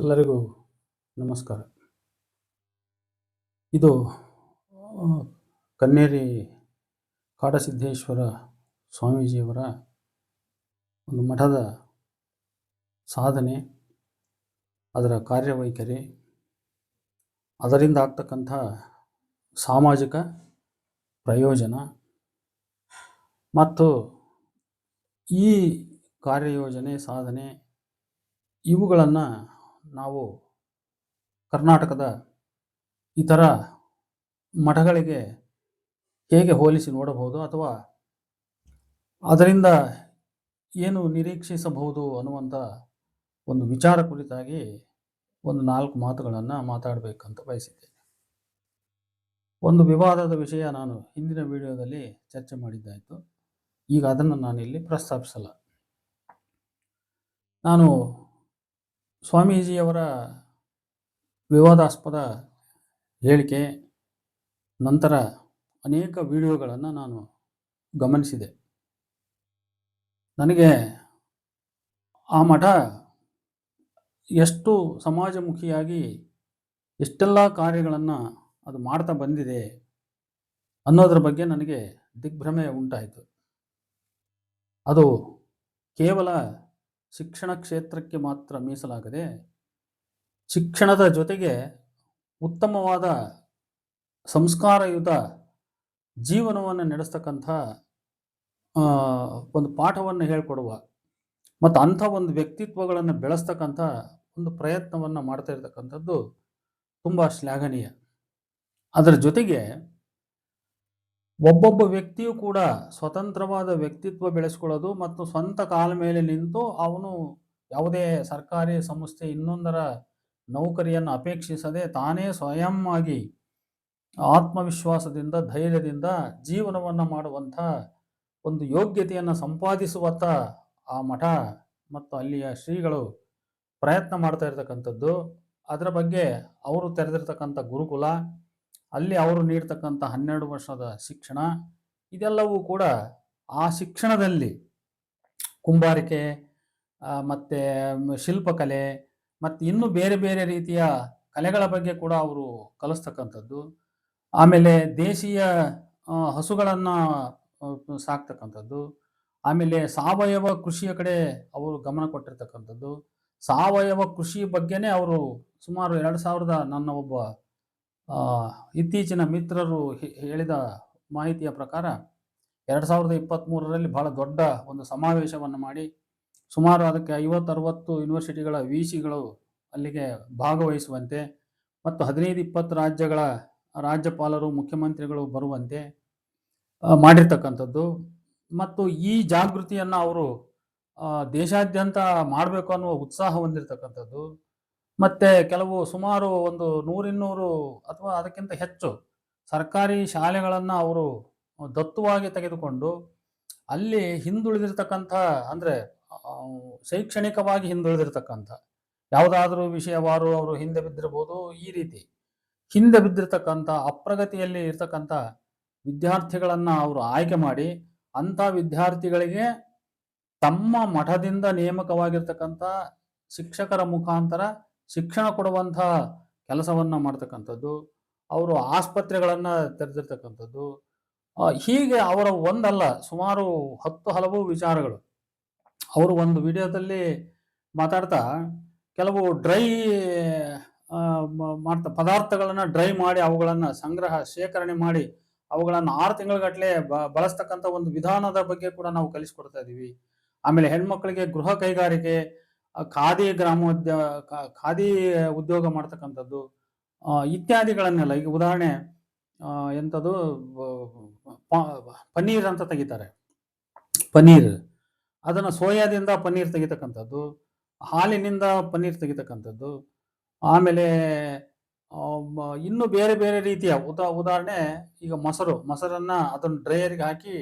ಎಲ್ಲರಿಗೂ ನಮಸ್ಕಾರ. ಇದು ಕನ್ನೇರಿ ಕಾಡಸಿದ್ದೇಶ್ವರ ಸ್ವಾಮೀಜಿಯವರ ಒಂದು ಮಠದ ಸಾಧನೆ, ಅದರ ಕಾರ್ಯವೈಖರಿ. ಅದರಿಂದ ಆಗ್ತಕ್ಕಂಥ ಸಾಮಾಜಿಕ ಪ್ರಯೋಜನ ಮತ್ತು ಈ ಕಾರ್ಯಯೋಜನೆ, ಸಾಧನೆ ಇವುಗಳನ್ನು ನಾವು ಕರ್ನಾಟಕದ ಇತರ ಮಠಗಳಿಗೆ ಹೇಗೆ ಹೋಲಿಸಿ ನೋಡಬಹುದು ಅಥವಾ ಅದರಿಂದ ಏನು ನಿರೀಕ್ಷಿಸಬಹುದು ಅನ್ನುವಂಥ ಒಂದು ವಿಚಾರ ಕುರಿತಾಗಿ ಒಂದು ನಾಲ್ಕು ಮಾತುಗಳನ್ನು ಮಾತಾಡಬೇಕಂತ ಬಯಸಿದ್ದೇನೆ. ಒಂದು ವಿವಾದದ ವಿಷಯ ನಾನು ಹಿಂದಿನ ವಿಡಿಯೋದಲ್ಲಿ ಚರ್ಚೆ ಮಾಡಿದ್ದಾಯಿತು. ಈಗ ಅದನ್ನು ನಾನಿಲ್ಲಿ ಪ್ರಸ್ತಾಪಿಸಲ್ಲ. ನಾನು ಸ್ವಾಮೀಜಿಯವರ ವಿವಾದಾಸ್ಪದ ಹೇಳಿಕೆ ನಂತರ ಅನೇಕ ವಿಡಿಯೋಗಳನ್ನು ನಾನು ಗಮನಿಸಿದೆ. ನನಗೆ ಆ ಮಠ ಎಷ್ಟು ಸಮಾಜಮುಖಿಯಾಗಿ ಎಷ್ಟೆಲ್ಲ ಕಾರ್ಯಗಳನ್ನು ಅದು ಮಾಡ್ತಾ ಬಂದಿದೆ ಅನ್ನೋದ್ರ ಬಗ್ಗೆ ನನಗೆ ದಿಗ್ಭ್ರಮೆ ಉಂಟಾಯಿತು. ಅದು ಕೇವಲ ಶಿಕ್ಷಣ ಕ್ಷೇತ್ರಕ್ಕೆ ಮಾತ್ರ ಮೀಸಲಾಗದೆ ಶಿಕ್ಷಣದ ಜೊತೆಗೆ ಉತ್ತಮವಾದ ಸಂಸ್ಕಾರಯುತ ಜೀವನವನ್ನು ನಡೆಸ್ತಕ್ಕಂಥ ಒಂದು ಪಾಠವನ್ನು ಹೇಳ್ಕೊಡುವ ಮತ್ತು ಅಂಥ ಒಂದು ವ್ಯಕ್ತಿತ್ವಗಳನ್ನು ಬೆಳೆಸ್ತಕ್ಕಂಥ ಒಂದು ಪ್ರಯತ್ನವನ್ನು ಮಾಡ್ತಾ ಇರತಕ್ಕಂಥದ್ದು ತುಂಬ ಶ್ಲಾಘನೀಯ. ಅದರ ಜೊತೆಗೆ ಒಬ್ಬೊಬ್ಬ ವ್ಯಕ್ತಿಯು ಕೂಡ ಸ್ವತಂತ್ರವಾದ ವ್ಯಕ್ತಿತ್ವ ಬೆಳೆಸ್ಕೊಳ್ಳೋದು ಮತ್ತು ಸ್ವಂತ ಕಾಲ ಮೇಲೆ ನಿಂತು ಅವನು ಯಾವುದೇ ಸರ್ಕಾರಿ ಸಂಸ್ಥೆ ಇನ್ನೊಂದರ ನೌಕರಿಯನ್ನು ಅಪೇಕ್ಷಿಸದೆ ತಾನೇ ಸ್ವಯಂ ಆಗಿ ಆತ್ಮವಿಶ್ವಾಸದಿಂದ, ಧೈರ್ಯದಿಂದ ಜೀವನವನ್ನು ಮಾಡುವಂಥ ಒಂದು ಯೋಗ್ಯತೆಯನ್ನು ಸಂಪಾದಿಸುವತ್ತ ಆ ಮಠ ಮತ್ತು ಅಲ್ಲಿಯ ಶ್ರೀಗಳು ಪ್ರಯತ್ನ ಮಾಡ್ತಾ ಇರತಕ್ಕಂಥದ್ದು. ಅದರ ಬಗ್ಗೆ ಅವರು ತೆರೆದಿರ್ತಕ್ಕಂಥ ಗುರುಕುಲ. ಅಲ್ಲಿ ಅವರು ನೀಡ್ತಕ್ಕಂಥ ಹನ್ನೆರಡು ವರ್ಷದ ಶಿಕ್ಷಣ, ಇದೆಲ್ಲವೂ ಕೂಡ ಆ ಶಿಕ್ಷಣದಲ್ಲಿ ಕುಂಬಾರಿಕೆ ಮತ್ತು ಶಿಲ್ಪಕಲೆ, ಮತ್ತು ಇನ್ನೂ ಬೇರೆ ಬೇರೆ ರೀತಿಯ ಕಲೆಗಳ ಬಗ್ಗೆ ಕೂಡ ಅವರು ಕಲಿಸ್ತಕ್ಕಂಥದ್ದು. ಆಮೇಲೆ ದೇಶೀಯ ಹಸುಗಳನ್ನು ಸಾಕ್ತಕ್ಕಂಥದ್ದು. ಆಮೇಲೆ ಸಾವಯವ ಕೃಷಿಯ ಕಡೆ ಅವರು ಗಮನ ಕೊಟ್ಟಿರ್ತಕ್ಕಂಥದ್ದು. ಸಾವಯವ ಕೃಷಿ ಬಗ್ಗೆನೇ ಅವರು ಸುಮಾರು ಎರಡು ಸಾವಿರದ ನನ್ನ ಒಬ್ಬ ಇತ್ತೀಚಿನ ಮಿತ್ರರು ಹೇಳಿದ ಮಾಹಿತಿಯ ಪ್ರಕಾರ ಎರಡು ಸಾವಿರದ ಇಪ್ಪತ್ತ್ಮೂರರಲ್ಲಿ ಬಹಳ ದೊಡ್ಡ ಒಂದು ಸಮಾವೇಶವನ್ನು ಮಾಡಿ ಸುಮಾರು ಅದಕ್ಕೆ ಐವತ್ತರವತ್ತು ಯೂನಿವರ್ಸಿಟಿಗಳ ವಿ ಸಿಗಳು ಅಲ್ಲಿಗೆ ಭಾಗವಹಿಸುವಂತೆ ಮತ್ತು ಹದಿನೈದು ಇಪ್ಪತ್ತು ರಾಜ್ಯಗಳ ರಾಜ್ಯಪಾಲರು, ಮುಖ್ಯಮಂತ್ರಿಗಳು ಬರುವಂತೆ ಮಾಡಿರ್ತಕ್ಕಂಥದ್ದು. ಮತ್ತು ಈ ಜಾಗೃತಿಯನ್ನು ಅವರು ದೇಶಾದ್ಯಂತ ಮಾಡಬೇಕು ಅನ್ನುವ ಉತ್ಸಾಹ ಹೊಂದಿರತಕ್ಕಂಥದ್ದು. ಮತ್ತು ಕೆಲವು ಸುಮಾರು ಒಂದು ನೂರಿನ್ನೂರು ಅಥವಾ ಅದಕ್ಕಿಂತ ಹೆಚ್ಚು ಸರ್ಕಾರಿ ಶಾಲೆಗಳನ್ನು ಅವರು ದತ್ತುವಾಗಿ ತೆಗೆದುಕೊಂಡು ಅಲ್ಲಿ ಹಿಂದುಳಿದಿರ್ತಕ್ಕಂಥ ಅಂದರೆ ಶೈಕ್ಷಣಿಕವಾಗಿ ಹಿಂದುಳಿದಿರ್ತಕ್ಕಂಥ ಯಾವುದಾದ್ರೂ ವಿಷಯವಾರು ಅವರು ಹಿಂದೆ ಬಿದ್ದಿರ್ಬೋದು ಈ ರೀತಿ ಹಿಂದೆ ಬಿದ್ದಿರ್ತಕ್ಕಂಥ ಅಪ್ರಗತಿಯಲ್ಲಿ ಇರ್ತಕ್ಕಂಥ ವಿದ್ಯಾರ್ಥಿಗಳನ್ನು ಅವರು ಆಯ್ಕೆ ಮಾಡಿ ಅಂಥ ವಿದ್ಯಾರ್ಥಿಗಳಿಗೆ ತಮ್ಮ ಮಠದಿಂದ ನೇಮಕವಾಗಿರ್ತಕ್ಕಂಥ ಶಿಕ್ಷಕರ ಮುಖಾಂತರ ಶಿಕ್ಷಣ ಕೊಡುವಂತಹ ಕೆಲಸವನ್ನು ಮಾಡ್ತಕ್ಕಂಥದ್ದು, ಅವರು ಆಸ್ಪತ್ರೆಗಳನ್ನು ತೆರೆದಿರ್ತಕ್ಕಂಥದ್ದು ಹೀಗೆ ಅವರ ಒಂದಲ್ಲ, ಸುಮಾರು ಹತ್ತು ಹಲವು ವಿಚಾರಗಳು. ಅವರು ಒಂದು ವಿಡಿಯೋದಲ್ಲಿ ಮಾತಾಡ್ತಾ, ಕೆಲವು ಡ್ರೈ ಮಾಡ್ತಾ, ಪದಾರ್ಥಗಳನ್ನು ಡ್ರೈ ಮಾಡಿ ಅವುಗಳನ್ನು ಸಂಗ್ರಹ, ಶೇಖರಣೆ ಮಾಡಿ ಅವುಗಳನ್ನು ಆರು ತಿಂಗಳಗಟ್ಟಲೆ ಬ, ಬಳಸ್ತಕ್ಕಂಥ ಒಂದು ವಿಧಾನದ ಬಗ್ಗೆ ಕೂಡ ನಾವು ಕಲಿಸ್ಕೊಡ್ತಾ ಇದ್ದೀವಿ ಆಮೇಲೆ ಹೆಣ್ಮಕ್ಳಿಗೆ ಗೃಹ ಕೈಗಾರಿಕೆ ಖಾದಿ ಗ್ರಾಮೋದ್ಯ ಖಾದಿ ಉದ್ಯೋಗ ಮಾಡ್ತಕ್ಕಂಥದ್ದು ಇತ್ಯಾದಿಗಳನ್ನೆಲ್ಲ, ಈಗ ಉದಾಹರಣೆ ಎಂಥದ್ದು ಪನ್ನೀರ್ ಅಂತ ತೆಗಿತಾರೆ. ಪನ್ನೀರ್, ಅದನ್ನು ಸೋಯಾದಿಂದ ಪನ್ನೀರ್ ತೆಗಿತಕ್ಕಂಥದ್ದು, ಹಾಲಿನಿಂದ ಪನ್ನೀರ್ ತೆಗಿತಕ್ಕಂಥದ್ದು, ಆಮೇಲೆ ಇನ್ನೂ ಇನ್ನು ಬೇರೆ ಬೇರೆ ರೀತಿಯ, ಉದಾ, ಉದಾಹರಣೆ, ಈಗ ಮೊಸರು, ಮೊಸರನ್ನು ಅದನ್ನು ಡ್ರೈಯರ್ಗೆ ಹಾಕಿ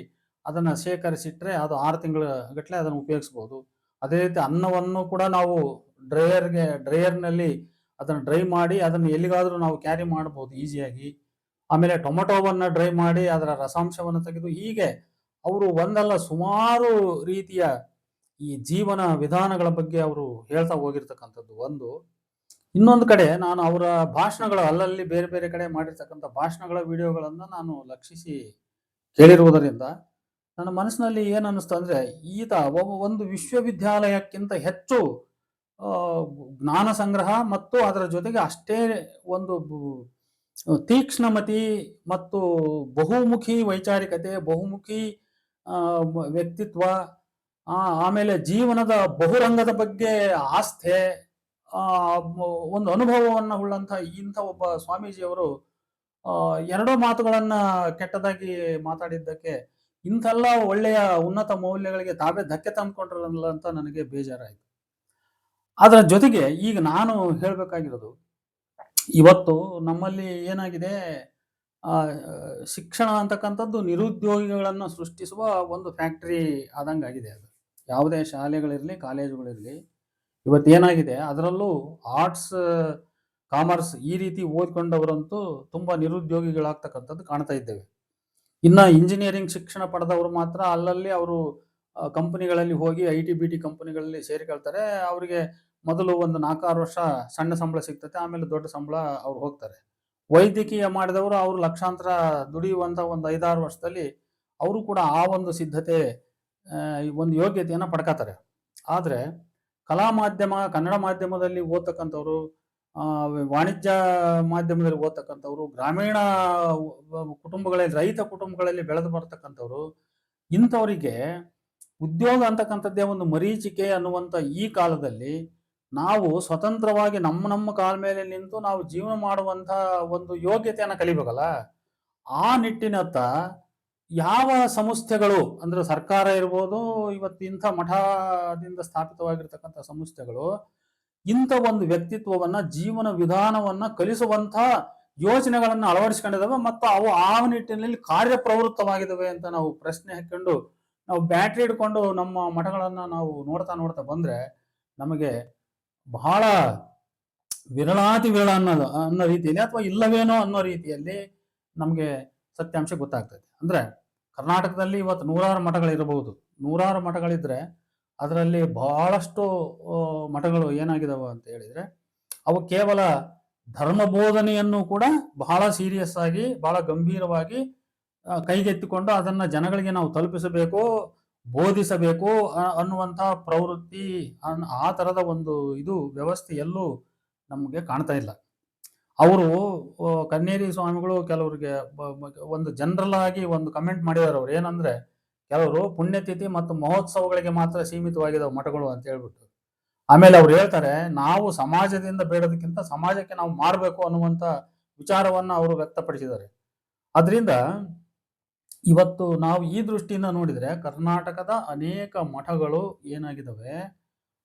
ಅದನ್ನು ಶೇಖರಿಸಿಟ್ರೆ ಅದು ಆರು ತಿಂಗಳ ಗಟ್ಟಲೆ ಅದನ್ನು ಉಪಯೋಗಿಸ್ಬೋದು. ಅದೇ ರೀತಿ ಅನ್ನವನ್ನು ಕೂಡ ನಾವು ಡ್ರೈಯರ್ಗೆ, ಡ್ರೈಯರ್ನಲ್ಲಿ ಅದನ್ನು ಡ್ರೈ ಮಾಡಿ ಅದನ್ನು ಎಲ್ಲಿಗಾದರೂ ನಾವು ಕ್ಯಾರಿ ಮಾಡ್ಬೋದು ಈಸಿಯಾಗಿ. ಆಮೇಲೆ ಟೊಮೊಟೊವನ್ನು ಡ್ರೈ ಮಾಡಿ ಅದರ ರಸಾಂಶವನ್ನು ತೆಗೆದು ಹೀಗೆ ಅವರು ಒಂದಲ್ಲ ಸುಮಾರು ರೀತಿಯ ಈ ಜೀವನ ವಿಧಾನಗಳ ಬಗ್ಗೆ ಅವರು ಹೇಳ್ತಾ ಹೋಗಿರ್ತಕ್ಕಂಥದ್ದು ಒಂದು. ಇನ್ನೊಂದು ಕಡೆ ನಾನು ಅವರ ಭಾಷಣಗಳು ಅಲ್ಲಲ್ಲಿ ಬೇರೆ ಬೇರೆ ಕಡೆ ಮಾಡಿರ್ತಕ್ಕಂಥ ಭಾಷಣಗಳ ವಿಡಿಯೋಗಳನ್ನು ನಾನು ಲಕ್ಷಿಸಿ ಕೇಳಿರುವುದರಿಂದ ನನ್ನ ಮನಸ್ಸಿನಲ್ಲಿ ಏನು ಅನ್ನಿಸ್ತು ಅಂದರೆ, ಈತ ಒಬ್ಬ ಒಂದು ವಿಶ್ವವಿದ್ಯಾಲಯಕ್ಕಿಂತ ಹೆಚ್ಚು ಜ್ಞಾನ ಸಂಗ್ರಹ ಮತ್ತು ಅದರ ಜೊತೆಗೆ ಅಷ್ಟೇ ಒಂದು ತೀಕ್ಷ್ಣಮತಿ ಮತ್ತು ಬಹುಮುಖಿ ವೈಚಾರಿಕತೆ, ಬಹುಮುಖಿ ವ್ಯಕ್ತಿತ್ವ ಆಮೇಲೆ ಜೀವನದ ಬಹುರಂಗದ ಬಗ್ಗೆ ಆಸ್ಥೆ ಒಂದು ಅನುಭವವನ್ನು ಉಳ್ಳಂಥ ಇಂಥ ಒಬ್ಬ ಸ್ವಾಮೀಜಿಯವರು ಎರಡೋ ಮಾತುಗಳನ್ನು ಕೆಟ್ಟದಾಗಿ ಮಾತಾಡಿದ್ದಕ್ಕೆ ಇಂಥೆಲ್ಲ ಒಳ್ಳೆಯ ಉನ್ನತ ಮೌಲ್ಯಗಳಿಗೆ ತಾವೇ ಧಕ್ಕೆ ತಂದ್ಕೊಂಡ್ರಲ್ಲ ಅಂತ ನನಗೆ ಬೇಜಾರಾಯಿತು. ಅದರ ಜೊತೆಗೆ ಈಗ ನಾನು ಹೇಳಬೇಕಾಗಿರೋದು, ಇವತ್ತು ನಮ್ಮಲ್ಲಿ ಏನಾಗಿದೆ ಶಿಕ್ಷಣ ಅಂತಕ್ಕಂಥದ್ದು ನಿರುದ್ಯೋಗಿಗಳನ್ನು ಸೃಷ್ಟಿಸುವ ಒಂದು ಫ್ಯಾಕ್ಟ್ರಿ ಆದಂಗಾಗಿದೆ ಅದು. ಯಾವುದೇ ಶಾಲೆಗಳಿರಲಿ, ಕಾಲೇಜುಗಳಿರಲಿ, ಇವತ್ತು ಏನಾಗಿದೆ, ಅದರಲ್ಲೂ ಆರ್ಟ್ಸ್, ಕಾಮರ್ಸ್ ಈ ರೀತಿ ಓದ್ಕೊಂಡವರಂತೂ ತುಂಬ ನಿರುದ್ಯೋಗಿಗಳಾಗ್ತಕ್ಕಂಥದ್ದು ಕಾಣ್ತಾ ಇದ್ದೇವೆ. ಇನ್ನು ಇಂಜಿನಿಯರಿಂಗ್ ಶಿಕ್ಷಣ ಪಡೆದವರು ಮಾತ್ರ ಅಲ್ಲಲ್ಲಿ ಅವರು ಕಂಪನಿಗಳಲ್ಲಿ ಹೋಗಿ ಐ ಟಿ ಬಿ ಟಿ ಕಂಪನಿಗಳಲ್ಲಿ ಸೇರಿಕೊಳ್ತಾರೆ. ಅವರಿಗೆ ಮೊದಲು ಒಂದು ನಾಲ್ಕಾರು ವರ್ಷ ಸಣ್ಣ ಸಂಬಳ ಸಿಗ್ತದೆ ಆಮೇಲೆ ದೊಡ್ಡ ಸಂಬಳ ಅವ್ರು ಹೋಗ್ತಾರೆ. ವೈದ್ಯಕೀಯ ಮಾಡಿದವರು ಅವರು ಲಕ್ಷಾಂತರ ದುಡಿಯುವಂಥ ಒಂದು ಐದಾರು ವರ್ಷದಲ್ಲಿ ಅವರು ಕೂಡ ಆ ಒಂದು ಸಿದ್ಧತೆ ಒಂದು ಯೋಗ್ಯತೆಯನ್ನು ಪಡ್ಕೋತಾರೆ. ಆದರೆ ಕಲಾ ಮಾಧ್ಯಮ, ಕನ್ನಡ ಮಾಧ್ಯಮದಲ್ಲಿ ಓದ್ತಕ್ಕಂಥವ್ರು ವಾಣಿಜ್ಯ ಮಾಧ್ಯಮದಲ್ಲಿ ಓದ್ತಕ್ಕಂಥವ್ರು, ಗ್ರಾಮೀಣ ಕುಟುಂಬಗಳಲ್ಲಿ, ರೈತ ಕುಟುಂಬಗಳಲ್ಲಿ ಬೆಳೆದು ಬರ್ತಕ್ಕಂಥವ್ರು, ಇಂಥವರಿಗೆ ಉದ್ಯೋಗ ಅಂತಕ್ಕಂಥದ್ದೇ ಒಂದು ಮರೀಚಿಕೆ ಅನ್ನುವಂಥ ಈ ಕಾಲದಲ್ಲಿ ನಾವು ಸ್ವತಂತ್ರವಾಗಿ ನಮ್ಮ ನಮ್ಮ ಕಾಲ ಮೇಲೆ ನಿಂತು ನಾವು ಜೀವನ ಮಾಡುವಂಥ ಒಂದು ಯೋಗ್ಯತೆಯನ್ನು ಕಲಿಬೇಕಲ್ಲ? ಆ ನಿಟ್ಟಿನತ್ತ ಯಾವ ಸಂಸ್ಥೆಗಳು, ಅಂದ್ರೆ ಸರ್ಕಾರ ಇರ್ಬೋದು, ಇವತ್ತು ಇಂಥ ಮಠದಿಂದ ಸ್ಥಾಪಿತವಾಗಿರ್ತಕ್ಕಂಥ ಸಂಸ್ಥೆಗಳು ಇಂಥ ಒಂದು ವ್ಯಕ್ತಿತ್ವವನ್ನ, ಜೀವನ ವಿಧಾನವನ್ನ ಕಲಿಸುವಂತ ಯೋಚನೆಗಳನ್ನು ಅಳವಡಿಸ್ಕೊಂಡಿದ್ದಾವೆ ಮತ್ತು ಅವು ಆ ನಿಟ್ಟಿನಲ್ಲಿ ಕಾರ್ಯಪ್ರವೃತ್ತವಾಗಿದ್ದಾವೆ ಅಂತ ನಾವು ಪ್ರಶ್ನೆ ಹಾಕೊಂಡು ನಾವು ಬ್ಯಾಟ್ರಿ ಹಿಡ್ಕೊಂಡು ನಮ್ಮ ಮಠಗಳನ್ನು ನಾವು ನೋಡ್ತಾ ನೋಡ್ತಾ ಬಂದ್ರೆ ನಮಗೆ ಬಹಳ ವಿರಳಾತಿ ವಿರಳ ಅನ್ನೋದು, ಅನ್ನೋ ರೀತಿಯಲ್ಲಿ ಅಥವಾ ಇಲ್ಲವೇನೋ ಅನ್ನೋ ರೀತಿಯಲ್ಲಿ ನಮಗೆ ಸತ್ಯಾಂಶ ಗೊತ್ತಾಗ್ತದೆ. ಅಂದ್ರೆ ಕರ್ನಾಟಕದಲ್ಲಿ ಇವತ್ತು ನೂರಾರು ಮಠಗಳಿರಬಹುದು. ನೂರಾರು ಮಠಗಳಿದ್ರೆ ಅದರಲ್ಲಿ ಬಹಳಷ್ಟು ಮಠಗಳು ಏನಾಗಿದಾವೆ ಅಂತ ಹೇಳಿದ್ರೆ, ಅವು ಕೇವಲ ಧರ್ಮ ಬೋಧನೆಯನ್ನು ಕೂಡ ಬಹಳ ಸೀರಿಯಸ್ ಆಗಿ, ಬಹಳ ಗಂಭೀರವಾಗಿ ಕೈಗೆತ್ತಿಕೊಂಡು ಅದನ್ನ ಜನಗಳಿಗೆ ನಾವು ತಲುಪಿಸಬೇಕು, ಬೋಧಿಸಬೇಕು ಅನ್ನುವಂತಹ ಪ್ರವೃತ್ತಿ ಆ ಥರದ ಒಂದು ಇದು, ವ್ಯವಸ್ಥೆ ಎಲ್ಲೂ ನಮಗೆ ಕಾಣ್ತಾ ಇಲ್ಲ. ಅವರು ಕನ್ನೇರಿ ಸ್ವಾಮಿಗಳು ಕೆಲವರಿಗೆ ಒಂದು ಜನರಲ್ ಆಗಿ ಒಂದು ಕಮೆಂಟ್ ಮಾಡಿದ್ದಾರೆ ಅವ್ರು ಏನಂದ್ರೆ ಕೆಲವರು ಪುಣ್ಯತಿಥಿ ಮತ್ತು ಮಹೋತ್ಸವಗಳಿಗೆ ಮಾತ್ರ ಸೀಮಿತವಾಗಿದ್ದಾವೆ ಮಠಗಳು ಅಂತ ಹೇಳ್ಬಿಟ್ಟು. ಆಮೇಲೆ ಅವ್ರು ಹೇಳ್ತಾರೆ, ನಾವು ಸಮಾಜದಿಂದ ಬೇಡೋದಕ್ಕಿಂತ ಸಮಾಜಕ್ಕೆ ನಾವು ಮಾರಬೇಕು ಅನ್ನುವಂಥ ವಿಚಾರವನ್ನ ಅವರು ವ್ಯಕ್ತಪಡಿಸಿದ್ದಾರೆ. ಅದರಿಂದ ಇವತ್ತು ನಾವು ಈ ದೃಷ್ಟಿಯಿಂದ ನೋಡಿದ್ರೆ ಕರ್ನಾಟಕದ ಅನೇಕ ಮಠಗಳು ಏನಾಗಿದ್ದಾವೆ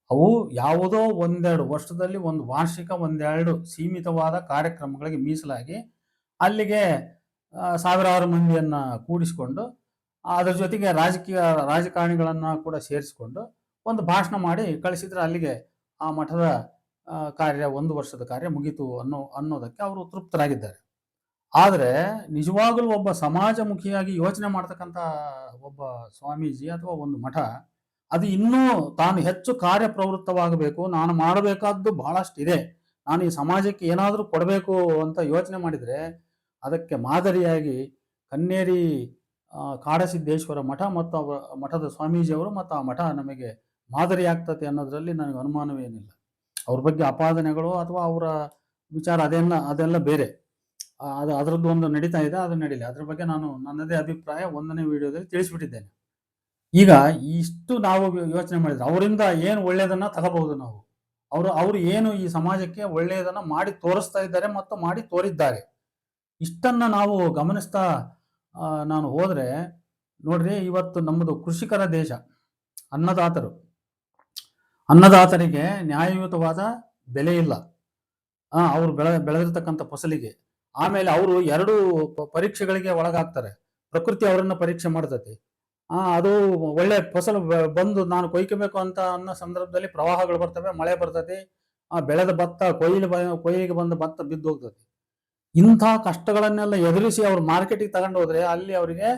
ಅವು ಯಾವುದೋ ಒಂದೆರಡು ವರ್ಷದಲ್ಲಿ ಒಂದು ವಾರ್ಷಿಕ ಒಂದೆರಡು ಸೀಮಿತವಾದ ಕಾರ್ಯಕ್ರಮಗಳಿಗೆ ಮೀಸಲಾಗಿ ಅಲ್ಲಿಗೆ ಸಾವಿರಾರು ಮಂದಿಯನ್ನು ಕೂಡಿಸಿಕೊಂಡು ಅದರ ಜೊತೆಗೆ ರಾಜಕೀಯ ರಾಜಕಾರಣಿಗಳನ್ನ ಕೂಡ ಸೇರಿಸಿಕೊಂಡು ಒಂದು ಭಾಷಣ ಮಾಡಿ ಕಳಿಸಿದ್ರೆ ಅಲ್ಲಿಗೆ ಆ ಮಠದ ಕಾರ್ಯ ಒಂದು ವರ್ಷದ ಕಾರ್ಯ ಮುಗೀತು ಅನ್ನೋ, ಅನ್ನೋದಕ್ಕೆ ಅವರು ತೃಪ್ತರಾಗಿದ್ದಾರೆ. ಆದರೆ ನಿಜವಾಗಲೂ ಒಬ್ಬ ಸಮಾಜಮುಖಿಯಾಗಿ ಯೋಚನೆ ಮಾಡ್ತಕ್ಕಂಥ ಒಬ್ಬ ಸ್ವಾಮೀಜಿ ಅಥವಾ ಒಂದು ಮಠ, ಅದು ಇನ್ನೂ ತಾನು ಹೆಚ್ಚು ಕಾರ್ಯಪ್ರವೃತ್ತವಾಗಬೇಕು, ನಾನು ಮಾಡಬೇಕಾದ್ದು ಬಹಳಷ್ಟು ಇದೆ ನಾನು ಈ ಸಮಾಜಕ್ಕೆ ಏನಾದರೂ ಕೊಡಬೇಕು ಅಂತ ಯೋಚನೆ ಮಾಡಿದರೆ ಅದಕ್ಕೆ ಮಾದರಿಯಾಗಿ ಕನ್ನೇರಿ ಕಾಡಸಿದ್ದೇಶ್ವರ ಮಠ ಮತ್ತು ಅವರ ಮಠದ ಸ್ವಾಮೀಜಿಯವರು ಮತ್ತು ಆ ಮಠ ನಮಗೆ ಮಾದರಿ ಅನ್ನೋದರಲ್ಲಿ ನನಗೆ ಅನುಮಾನವೇನಿಲ್ಲ ಅವ್ರ ಬಗ್ಗೆ ಅಪಾದನೆಗಳು ಅಥವಾ ಅವರ ವಿಚಾರ ಅದೆಲ್ಲ ಅದೆಲ್ಲ ಬೇರೆ. ಅದು, ಅದರದ್ದು ಒಂದು ನಡೀತಾ ಇದೆ, ಅದು ನಡೀಲಿ. ಅದ್ರ ಬಗ್ಗೆ ನಾನು ನನ್ನದೇ ಅಭಿಪ್ರಾಯ, ಒಂದನೇ ವಿಡಿಯೋದಲ್ಲಿ ತಿಳಿಸ್ಬಿಟ್ಟಿದ್ದೇನೆ. ಈಗ ಇಷ್ಟು ನಾವು ಯೋಚನೆ ಮಾಡಿದ್ರೆ ಅವರಿಂದ ಏನು ಒಳ್ಳೆಯದನ್ನು ತಗೋಬಹುದು ನಾವು? ಅವರು ಅವರು ಏನು ಈ ಸಮಾಜಕ್ಕೆ ಒಳ್ಳೆಯದನ್ನ ಮಾಡಿ ತೋರಿಸ್ತಾ ಇದ್ದಾರೆ ಮತ್ತು ಮಾಡಿ ತೋರಿದ್ದಾರೆ. ಇಷ್ಟನ್ನ ನಾವು ಗಮನಿಸ್ತಾ ನಾನು ಹೋದರೆ, ನೋಡ್ರಿ, ಇವತ್ತು ನಮ್ಮದು ಕೃಷಿಕರ ದೇಶ, ಅನ್ನದಾತರು. ಅನ್ನದಾತರಿಗೆ ನ್ಯಾಯಯುತವಾದ ಬೆಲೆ ಇಲ್ಲ. ಅವ್ರು ಬೆಳೆ, ಬೆಳೆದಿರ್ತಕ್ಕಂಥ ಫಸಲಿಗೆ. ಆಮೇಲೆ ಅವರು ಎರಡು ಪರೀಕ್ಷೆಗಳಿಗೆ ಒಳಗಾಗ್ತಾರೆ. ಪ್ರಕೃತಿ ಅವರನ್ನು ಪರೀಕ್ಷೆ ಮಾಡ್ತತಿ. ಅದು ಒಳ್ಳೆ ಫಸಲು ಬಂದು ನಾನು ಕೊಯ್ಕೋಬೇಕು ಅಂತ ಅನ್ನೋ ಸಂದರ್ಭದಲ್ಲಿ ಪ್ರವಾಹಗಳು ಬರ್ತವೆ, ಮಳೆ ಬರ್ತತಿ. ಬೆಳೆದ ಭತ್ತ ಕೊಯ್ಲು ಕೊಯ್ಲಿಗೆ ಬಂದ ಭತ್ತ ಬಿದ್ದು ಹೋಗ್ತತಿ ಇಂಥ ಕಷ್ಟಗಳನ್ನೆಲ್ಲ ಎದುರಿಸಿ ಅವ್ರು ಮಾರ್ಕೆಟಿಗೆ ತಗೊಂಡು ಹೋದ್ರೆ ಅಲ್ಲಿ ಅವರಿಗೆ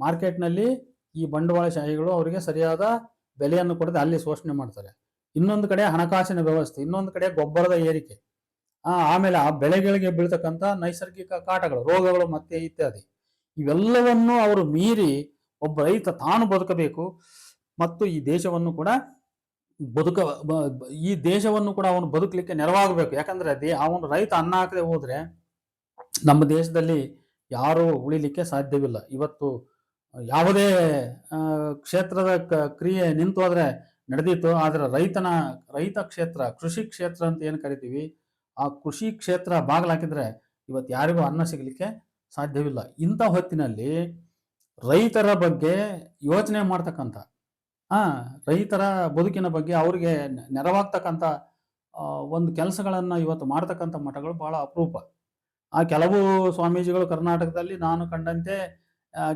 ಮಾರ್ಕೆಟ್ನಲ್ಲಿ ಈ ಬಂಡವಾಳಶಾಹಿಗಳು ಅವರಿಗೆ ಸರಿಯಾದ ಬೆಲೆಯನ್ನು ಕೊಡದೆ ಅಲ್ಲಿ ಶೋಷಣೆ ಮಾಡ್ತಾರೆ. ಇನ್ನೊಂದು ಕಡೆ ಹಣಕಾಸಿನ ವ್ಯವಸ್ಥೆ, ಇನ್ನೊಂದು ಕಡೆ ಗೊಬ್ಬರದ ಏರಿಕೆ ಆಮೇಲೆ ಆ ಬೆಳೆಗಳಿಗೆ ಬೀಳ್ತಕ್ಕಂಥ ನೈಸರ್ಗಿಕ ಕಾಟಗಳು, ರೋಗಗಳು ಮತ್ತೆ ಇತ್ಯಾದಿ. ಇವೆಲ್ಲವನ್ನು ಅವರು ಮೀರಿ ಒಬ್ಬ ರೈತ ತಾನು ಬದುಕಬೇಕು ಮತ್ತು ಈ ದೇಶವನ್ನು ಕೂಡ ಬದುಕ ಈ ದೇಶವನ್ನು ಕೂಡ ಅವನು ಬದುಕಲಿಕ್ಕೆ ನೆರವಾಗಬೇಕು. ಯಾಕಂದ್ರೆ ಅದೇ ಅವನು ರೈತ ಅನ್ನ ಹಾಕದೆ ಹೋದ್ರೆ ನಮ್ಮ ದೇಶದಲ್ಲಿ ಯಾರೂ ಉಳಿಲಿಕ್ಕೆ ಸಾಧ್ಯವಿಲ್ಲ. ಇವತ್ತು ಯಾವುದೇ ಕ್ಷೇತ್ರದ ಕ್ರಿಯೆ ನಿಂತು ಹೋದ್ರೆ ನಡೆದಿತ್ತು. ಆದ್ರೆ ರೈತನ, ರೈತ ಕ್ಷೇತ್ರ, ಕೃಷಿ ಕ್ಷೇತ್ರ ಅಂತ ಏನು ಕರಿತೀವಿ, ಆ ಕೃಷಿ ಕ್ಷೇತ್ರ ಬಾಗಿಲಾಕಿದ್ರೆ ಇವತ್ತು ಯಾರಿಗೂ ಅನ್ನ ಸಿಗಲಿಕ್ಕೆ ಸಾಧ್ಯವಿಲ್ಲ. ಇಂಥ ಹೊತ್ತಿನಲ್ಲಿ ರೈತರ ಬಗ್ಗೆ ಯೋಚನೆ ಮಾಡ್ತಕ್ಕಂಥ, ಆ, ರೈತರ ಬದುಕಿನ ಬಗ್ಗೆ ಅವರಿಗೆ ನೆರವಾಗ್ತಕ್ಕಂಥ ಒಂದು ಕೆಲಸಗಳನ್ನು ಇವತ್ತು ಮಾಡ್ತಕ್ಕಂಥ ಮಠಗಳು ಬಹಳ ಅಪರೂಪ. ಆ ಕೆಲವು ಸ್ವಾಮೀಜಿಗಳು ಕರ್ನಾಟಕದಲ್ಲಿ ನಾನು ಕಂಡಂತೆ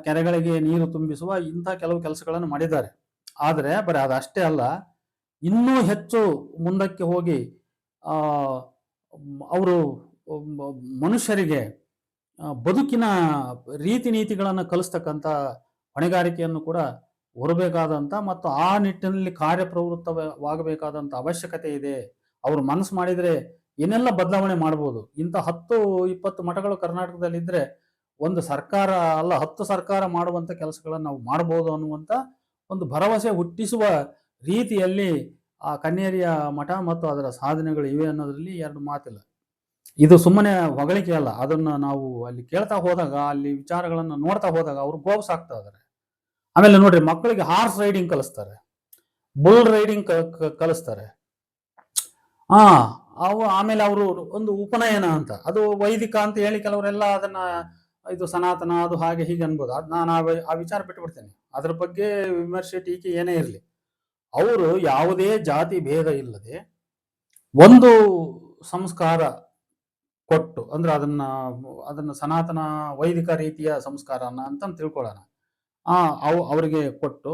ಕೆರೆಗಳಿಗೆ ನೀರು ತುಂಬಿಸುವ ಇಂಥ ಕೆಲವು ಕೆಲಸಗಳನ್ನು ಮಾಡಿದ್ದಾರೆ. ಆದರೆ, ಬರೀ ಅದಷ್ಟೇ ಅಲ್ಲ, ಇನ್ನೂ ಹೆಚ್ಚು ಮುಂದಕ್ಕೆ ಹೋಗಿ ಅವರು ಮನುಷ್ಯರಿಗೆ ಬದುಕಿನ ರೀತಿ ನೀತಿಗಳನ್ನು ಕಲಿಸ್ತಕ್ಕಂಥ ಹೊಣೆಗಾರಿಕೆಯನ್ನು ಕೂಡ ಹೊರಬೇಕಾದಂಥ ಮತ್ತು ಆ ನಿಟ್ಟಿನಲ್ಲಿ ಕಾರ್ಯಪ್ರವೃತ್ತವಾಗಬೇಕಾದಂಥ ಅವಶ್ಯಕತೆ ಇದೆ. ಅವರು ಮನಸ್ಸು ಮಾಡಿದರೆ ಏನೆಲ್ಲ ಬದಲಾವಣೆ ಮಾಡ್ಬೋದು? ಇಂಥ ಹತ್ತು, ಇಪ್ಪತ್ತು ಮಠಗಳು ಕರ್ನಾಟಕದಲ್ಲಿ ಇದ್ರೆ ಒಂದು ಸರ್ಕಾರ ಅಲ್ಲ, ಹತ್ತು ಸರ್ಕಾರ ಮಾಡುವಂಥ ಕೆಲಸಗಳನ್ನು ನಾವು ಮಾಡ್ಬೋದು ಅನ್ನುವಂಥ ಒಂದು ಭರವಸೆ ಹುಟ್ಟಿಸುವ ರೀತಿಯಲ್ಲಿ ಆ ಕನ್ನೇರಿಯ ಮಠ ಮತ್ತು ಅದರ ಸಾಧನೆಗಳು ಇವೆ ಅನ್ನೋದ್ರಲ್ಲಿ ಎರಡು ಮಾತಿಲ್ಲ. ಇದು ಸುಮ್ಮನೆ ಹೊಗಳಿಕೆ ಅಲ್ಲ. ಅದನ್ನು ನಾವು ಅಲ್ಲಿ ಕೇಳ್ತಾ ಹೋದಾಗ, ಅಲ್ಲಿ ವಿಚಾರಗಳನ್ನು ನೋಡ್ತಾ ಹೋದಾಗ ಅವರು ಆಗ್ತಾ ಇದಾರೆ ಆಮೇಲೆ ನೋಡ್ರಿ, ಮಕ್ಕಳಿಗೆ ಹಾರ್ಸ್ ರೈಡಿಂಗ್ ಕಲಿಸ್ತಾರೆ. ಬುಲ್ ರೈಡಿಂಗ್ ಕಲಿಸ್ತಾರೆ. ಆ ಅವು ಆಮೇಲೆ ಅವರು ಒಂದು ಉಪನಯನ ಅಂತ. ಅದು ವೈದಿಕ ಅಂತ ಹೇಳಿ ಕೆಲವರೆಲ್ಲ ಅದನ್ನ ಇದು ಸನಾತನ ಅದು ಹಾಗೆ ಹೀಗೆ ಅನ್ಬೋದು. ಅದು ನಾನು ಆ ವಿಚಾರ ಬಿಟ್ಬಿಡ್ತೇನೆ. ಅದ್ರ ಬಗ್ಗೆ ವಿಮರ್ಶೆ ಟೀಕೆ ಏನೇ ಇರಲಿ. ಅವರು ಯಾವುದೇ ಜಾತಿ ಭೇದ ಇಲ್ಲದೆ ಒಂದು ಸಂಸ್ಕಾರ ಕೊಟ್ಟು ಅಂದ್ರೆ ಅದನ್ನ ಅದನ್ನ ಸನಾತನ ವೈದಿಕ ರೀತಿಯ ಸಂಸ್ಕಾರನ ಅಂತ ತಿಳ್ಕೊಳ್ಳೋಣ. ಆ ಅವು ಅವರಿಗೆ ಕೊಟ್ಟು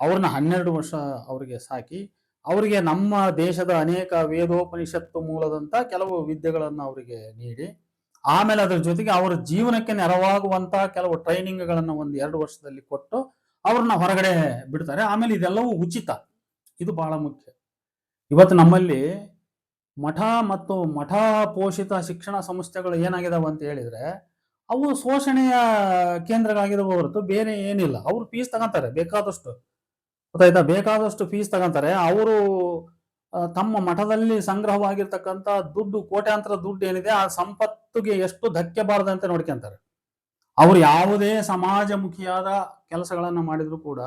ಅವ್ರನ್ನ ಹನ್ನೆರಡು ವರ್ಷ ಅವರಿಗೆ ಸಾಕಿ ಅವರಿಗೆ ನಮ್ಮ ದೇಶದ ಅನೇಕ ವೇದೋಪನಿಷತ್ತು ಮೂಲದಂತ ಕೆಲವು ವಿದ್ಯೆಗಳನ್ನು ಅವರಿಗೆ ನೀಡಿ, ಆಮೇಲೆ ಅದರ ಜೊತೆಗೆ ಅವರ ಜೀವನಕ್ಕೆ ನೆರವಾಗುವಂತ ಕೆಲವು ಟ್ರೈನಿಂಗ್ಗಳನ್ನು ಒಂದು ಎರಡು ವರ್ಷದಲ್ಲಿ ಕೊಟ್ಟು ಅವ್ರನ್ನ ಹೊರಗಡೆ ಬಿಡ್ತಾರೆ. ಆಮೇಲೆ ಇದೆಲ್ಲವೂ ಉಚಿತ. ಇದು ಬಹಳ ಮುಖ್ಯ. ಇವತ್ತು ನಮ್ಮಲ್ಲಿ ಮಠ ಮತ್ತು ಮಠ ಪೋಷಿತ ಶಿಕ್ಷಣ ಸಂಸ್ಥೆಗಳು ಏನಾಗಿದಾವೆ ಅಂತ ಹೇಳಿದ್ರೆ, ಅವು ಶೋಷಣೆಯ ಕೇಂದ್ರಗಳಾಗಿರುವ ಹೊರತು ಬೇರೆ ಏನಿಲ್ಲ. ಅವ್ರು ಫೀಸ್ ತಗೊಂತಾರೆ ಬೇಕಾದಷ್ಟು. ಗೊತ್ತಾಯ್ತಾ? ಬೇಕಾದಷ್ಟು ಫೀಸ್ ತಗೊಂತಾರೆ. ಅವರು ತಮ್ಮ ಮಠದಲ್ಲಿ ಸಂಗ್ರಹವಾಗಿರ್ತಕ್ಕಂಥ ದುಡ್ಡು, ಕೋಟ್ಯಾಂತರ ದುಡ್ಡು ಏನಿದೆ, ಆ ಸಂಪತ್ತಿಗೆ ಎಷ್ಟು ಧಕ್ಕೆ ಬಾರದಂತೆ ನೋಡ್ಕೊಂತಾರೆ ಅವ್ರು ಯಾವುದೇ ಸಮಾಜಮುಖಿಯಾದ ಕೆಲಸಗಳನ್ನು ಮಾಡಿದ್ರು ಕೂಡ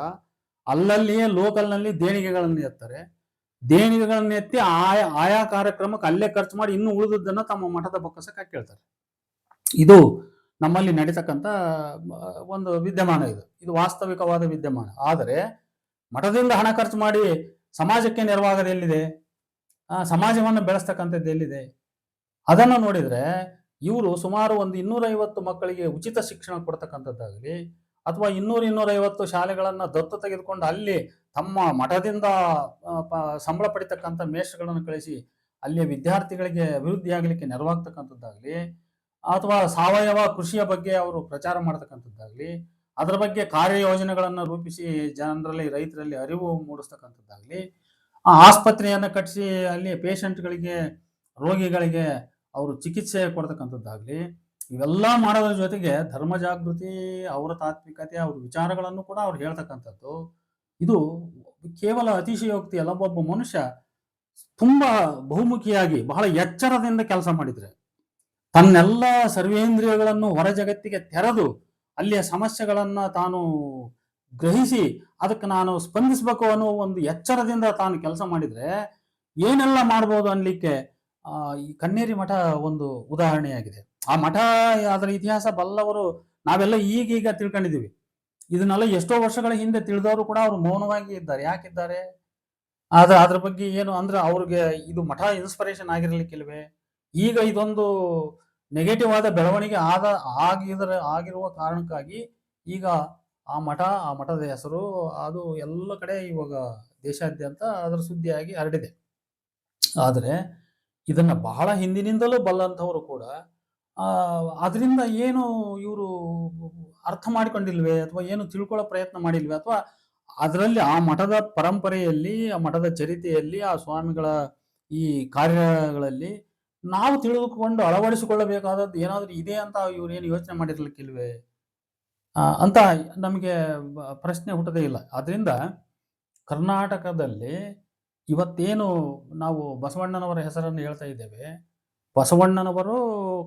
ಅಲ್ಲಲ್ಲಿಯೇ ಲೋಕಲ್ನಲ್ಲಿ ದೇಣಿಗೆಗಳನ್ನು ಎತ್ತಾರೆ. ದೇಣಿಗೆಗಳನ್ನು ಎತ್ತಿ ಆಯಾ ಆಯಾ ಕಾರ್ಯಕ್ರಮಕ್ಕೆ ಅಲ್ಲೇ ಖರ್ಚು ಮಾಡಿ ಇನ್ನೂ ಉಳಿದದ್ದನ್ನು ತಮ್ಮ ಮಠದ ಬೊಕ್ಕಸಕ್ಕೆ ಕೇಳ್ತಾರೆ. ಇದು ನಮ್ಮಲ್ಲಿ ನಡೀತಕ್ಕಂಥ ಒಂದು ವಿದ್ಯಮಾನ ಇದು. ಇದು ವಾಸ್ತವಿಕವಾದ ವಿದ್ಯಮಾನ. ಆದರೆ ಮಠದಿಂದ ಹಣ ಖರ್ಚು ಮಾಡಿ ಸಮಾಜಕ್ಕೆ ನೆರವಾಗದ ಎಲ್ಲಿದೆ? ಸಮಾಜವನ್ನು ಬೆಳೆಸ್ತಕ್ಕಂಥದ್ದು ಎಲ್ಲಿದೆ? ಅದನ್ನು ನೋಡಿದ್ರೆ ಇವರು ಸುಮಾರು ಒಂದು ಇನ್ನೂರೈವತ್ತು ಮಕ್ಕಳಿಗೆ ಉಚಿತ ಶಿಕ್ಷಣ ಕೊಡ್ತಕ್ಕಂಥದ್ದಾಗಲಿ ಅಥವಾ ಇನ್ನೂರು ಇನ್ನೂರೈವತ್ತು ಶಾಲೆಗಳನ್ನು ದತ್ತು ತೆಗೆದುಕೊಂಡು ಅಲ್ಲಿ ತಮ್ಮ ಮಠದಿಂದ ಸಂಬಳ ಪಡಿತಕ್ಕಂಥ ಮೇಷಗಳನ್ನು ಕಳಿಸಿ ಅಲ್ಲಿಯ ವಿದ್ಯಾರ್ಥಿಗಳಿಗೆ ಅಭಿವೃದ್ಧಿ ಆಗಲಿಕ್ಕೆ ನೆರವಾಗ್ತಕ್ಕಂಥದ್ದಾಗಲಿ ಅಥವಾ ಸಾವಯವ ಕೃಷಿಯ ಬಗ್ಗೆ ಅವರು ಪ್ರಚಾರ ಮಾಡ್ತಕ್ಕಂಥದ್ದಾಗಲಿ ಅದರ ಬಗ್ಗೆ ಕಾರ್ಯಯೋಜನೆಗಳನ್ನು ರೂಪಿಸಿ ಜನರಲ್ಲಿ, ರೈತರಲ್ಲಿ ಅರಿವು ಮೂಡಿಸ್ತಕ್ಕಂಥದ್ದಾಗಲಿ, ಆ ಆಸ್ಪತ್ರೆಯನ್ನು ಕಟ್ಟಿಸಿ ಅಲ್ಲಿ ಪೇಷಂಟ್ಗಳಿಗೆ, ರೋಗಿಗಳಿಗೆ ಅವರು ಚಿಕಿತ್ಸೆ ಕೊಡ್ತಕ್ಕಂಥದ್ದಾಗಲಿ, ಇವೆಲ್ಲ ಮಾಡೋದ್ರ ಜೊತೆಗೆ ಧರ್ಮ ಜಾಗೃತಿ, ಅವರ ತಾತ್ವಿಕತೆ, ಅವ್ರ ವಿಚಾರಗಳನ್ನು ಕೂಡ ಅವ್ರು ಹೇಳ್ತಕ್ಕಂಥದ್ದು. ಇದು ಕೇವಲ ಅತಿಶಯೋಕ್ತಿ ಅಲ್ಲ, ಒಬ್ಬ ಮನುಷ್ಯ ತುಂಬಾ ಬಹುಮುಖಿಯಾಗಿ, ಬಹಳ ಎಚ್ಚರದಿಂದ ಕೆಲಸ ಮಾಡಿದರೆ, ತನ್ನೆಲ್ಲ ಸರ್ವೇಂದ್ರಿಯಗಳನ್ನು ಹೊರ ಜಗತ್ತಿಗೆ ತೆರೆದು ಅಲ್ಲಿಯ ಸಮಸ್ಯೆಗಳನ್ನ ತಾನು ಗ್ರಹಿಸಿ ಅದಕ್ಕೆ ನಾನು ಸ್ಪಂದಿಸಬೇಕು ಅನ್ನೋ ಒಂದು ಎಚ್ಚರದಿಂದ ತಾನು ಕೆಲಸ ಮಾಡಿದ್ರೆ ಏನೆಲ್ಲ ಮಾಡ್ಬೋದು ಅನ್ಲಿಕ್ಕೆ ಈ ಕನ್ನೇರಿ ಮಠ ಒಂದು ಉದಾಹರಣೆಯಾಗಿದೆ. ಆ ಮಠ ಅದರ ಇತಿಹಾಸ ಬಲ್ಲವರು ನಾವೆಲ್ಲ ಈಗೀಗ ತಿಳ್ಕೊಂಡಿದ್ದೀವಿ. ಇದನ್ನೆಲ್ಲ ಎಷ್ಟೋ ವರ್ಷಗಳ ಹಿಂದೆ ತಿಳಿದವರು ಕೂಡ ಅವರು ಮೌನವಾಗಿ ಇದ್ದಾರೆ. ಯಾಕಿದ್ದಾರೆ? ಆದ್ರೆ ಅದ್ರ ಬಗ್ಗೆ ಏನು ಅಂದ್ರೆ ಅವ್ರಿಗೆ ಇದು ಮಠ ಇನ್ಸ್ಪಿರೇಷನ್ ಆಗಿರ್ಲಿಕ್ಕಿಲ್ವೇ? ಈಗ ಇದೊಂದು ನೆಗೆಟಿವ್ ಆದ ಬೆಳವಣಿಗೆ ಆದ, ಆಗಿದ್ರ, ಆಗಿರುವ ಕಾರಣಕ್ಕಾಗಿ ಈಗ ಆ ಮಠ, ಆ ಮಠದ ಹೆಸರು, ಅದು ಎಲ್ಲ ಕಡೆ ಇವಾಗ ದೇಶಾದ್ಯಂತ ಅದರ ಸುದ್ದಿಯಾಗಿ ಹರಡಿದೆ. ಆದರೆ ಇದನ್ನ ಬಹಳ ಹಿಂದಿನಿಂದಲೂ ಬಲ್ಲಂಥವರು ಕೂಡ ಅದರಿಂದ ಏನು ಇವರು ಅರ್ಥ ಮಾಡಿಕೊಂಡಿಲ್ವೇ ಅಥವಾ ಏನು ತಿಳ್ಕೊಳ್ಳೋ ಪ್ರಯತ್ನ ಮಾಡಿಲ್ವೇ ಅಥವಾ ಅದರಲ್ಲಿ ಆ ಮಠದ ಪರಂಪರೆಯಲ್ಲಿ, ಆ ಮಠದ ಚರಿತೆಯಲ್ಲಿ, ಆ ಸ್ವಾಮಿಗಳ ಈ ಕಾರ್ಯಗಳಲ್ಲಿ ನಾವು ತಿಳಿದುಕೊಂಡು ಅಳವಡಿಸಿಕೊಳ್ಳಬೇಕಾದದ್ದು ಏನಾದರೂ ಇದೆ ಅಂತ ಇವ್ರೇನು ಯೋಚನೆ ಮಾಡಿರ್ಲಿಕ್ಕಿಲ್ವೇ ಅಂತ ನಮಗೆ ಪ್ರಶ್ನೆ ಹುಟ್ಟದೇ ಇಲ್ಲ. ಆದ್ರಿಂದ ಕರ್ನಾಟಕದಲ್ಲಿ ಇವತ್ತೇನು ನಾವು ಬಸವಣ್ಣನವರ ಹೆಸರನ್ನು ಹೇಳ್ತಾ ಇದ್ದೇವೆ. ಬಸವಣ್ಣನವರು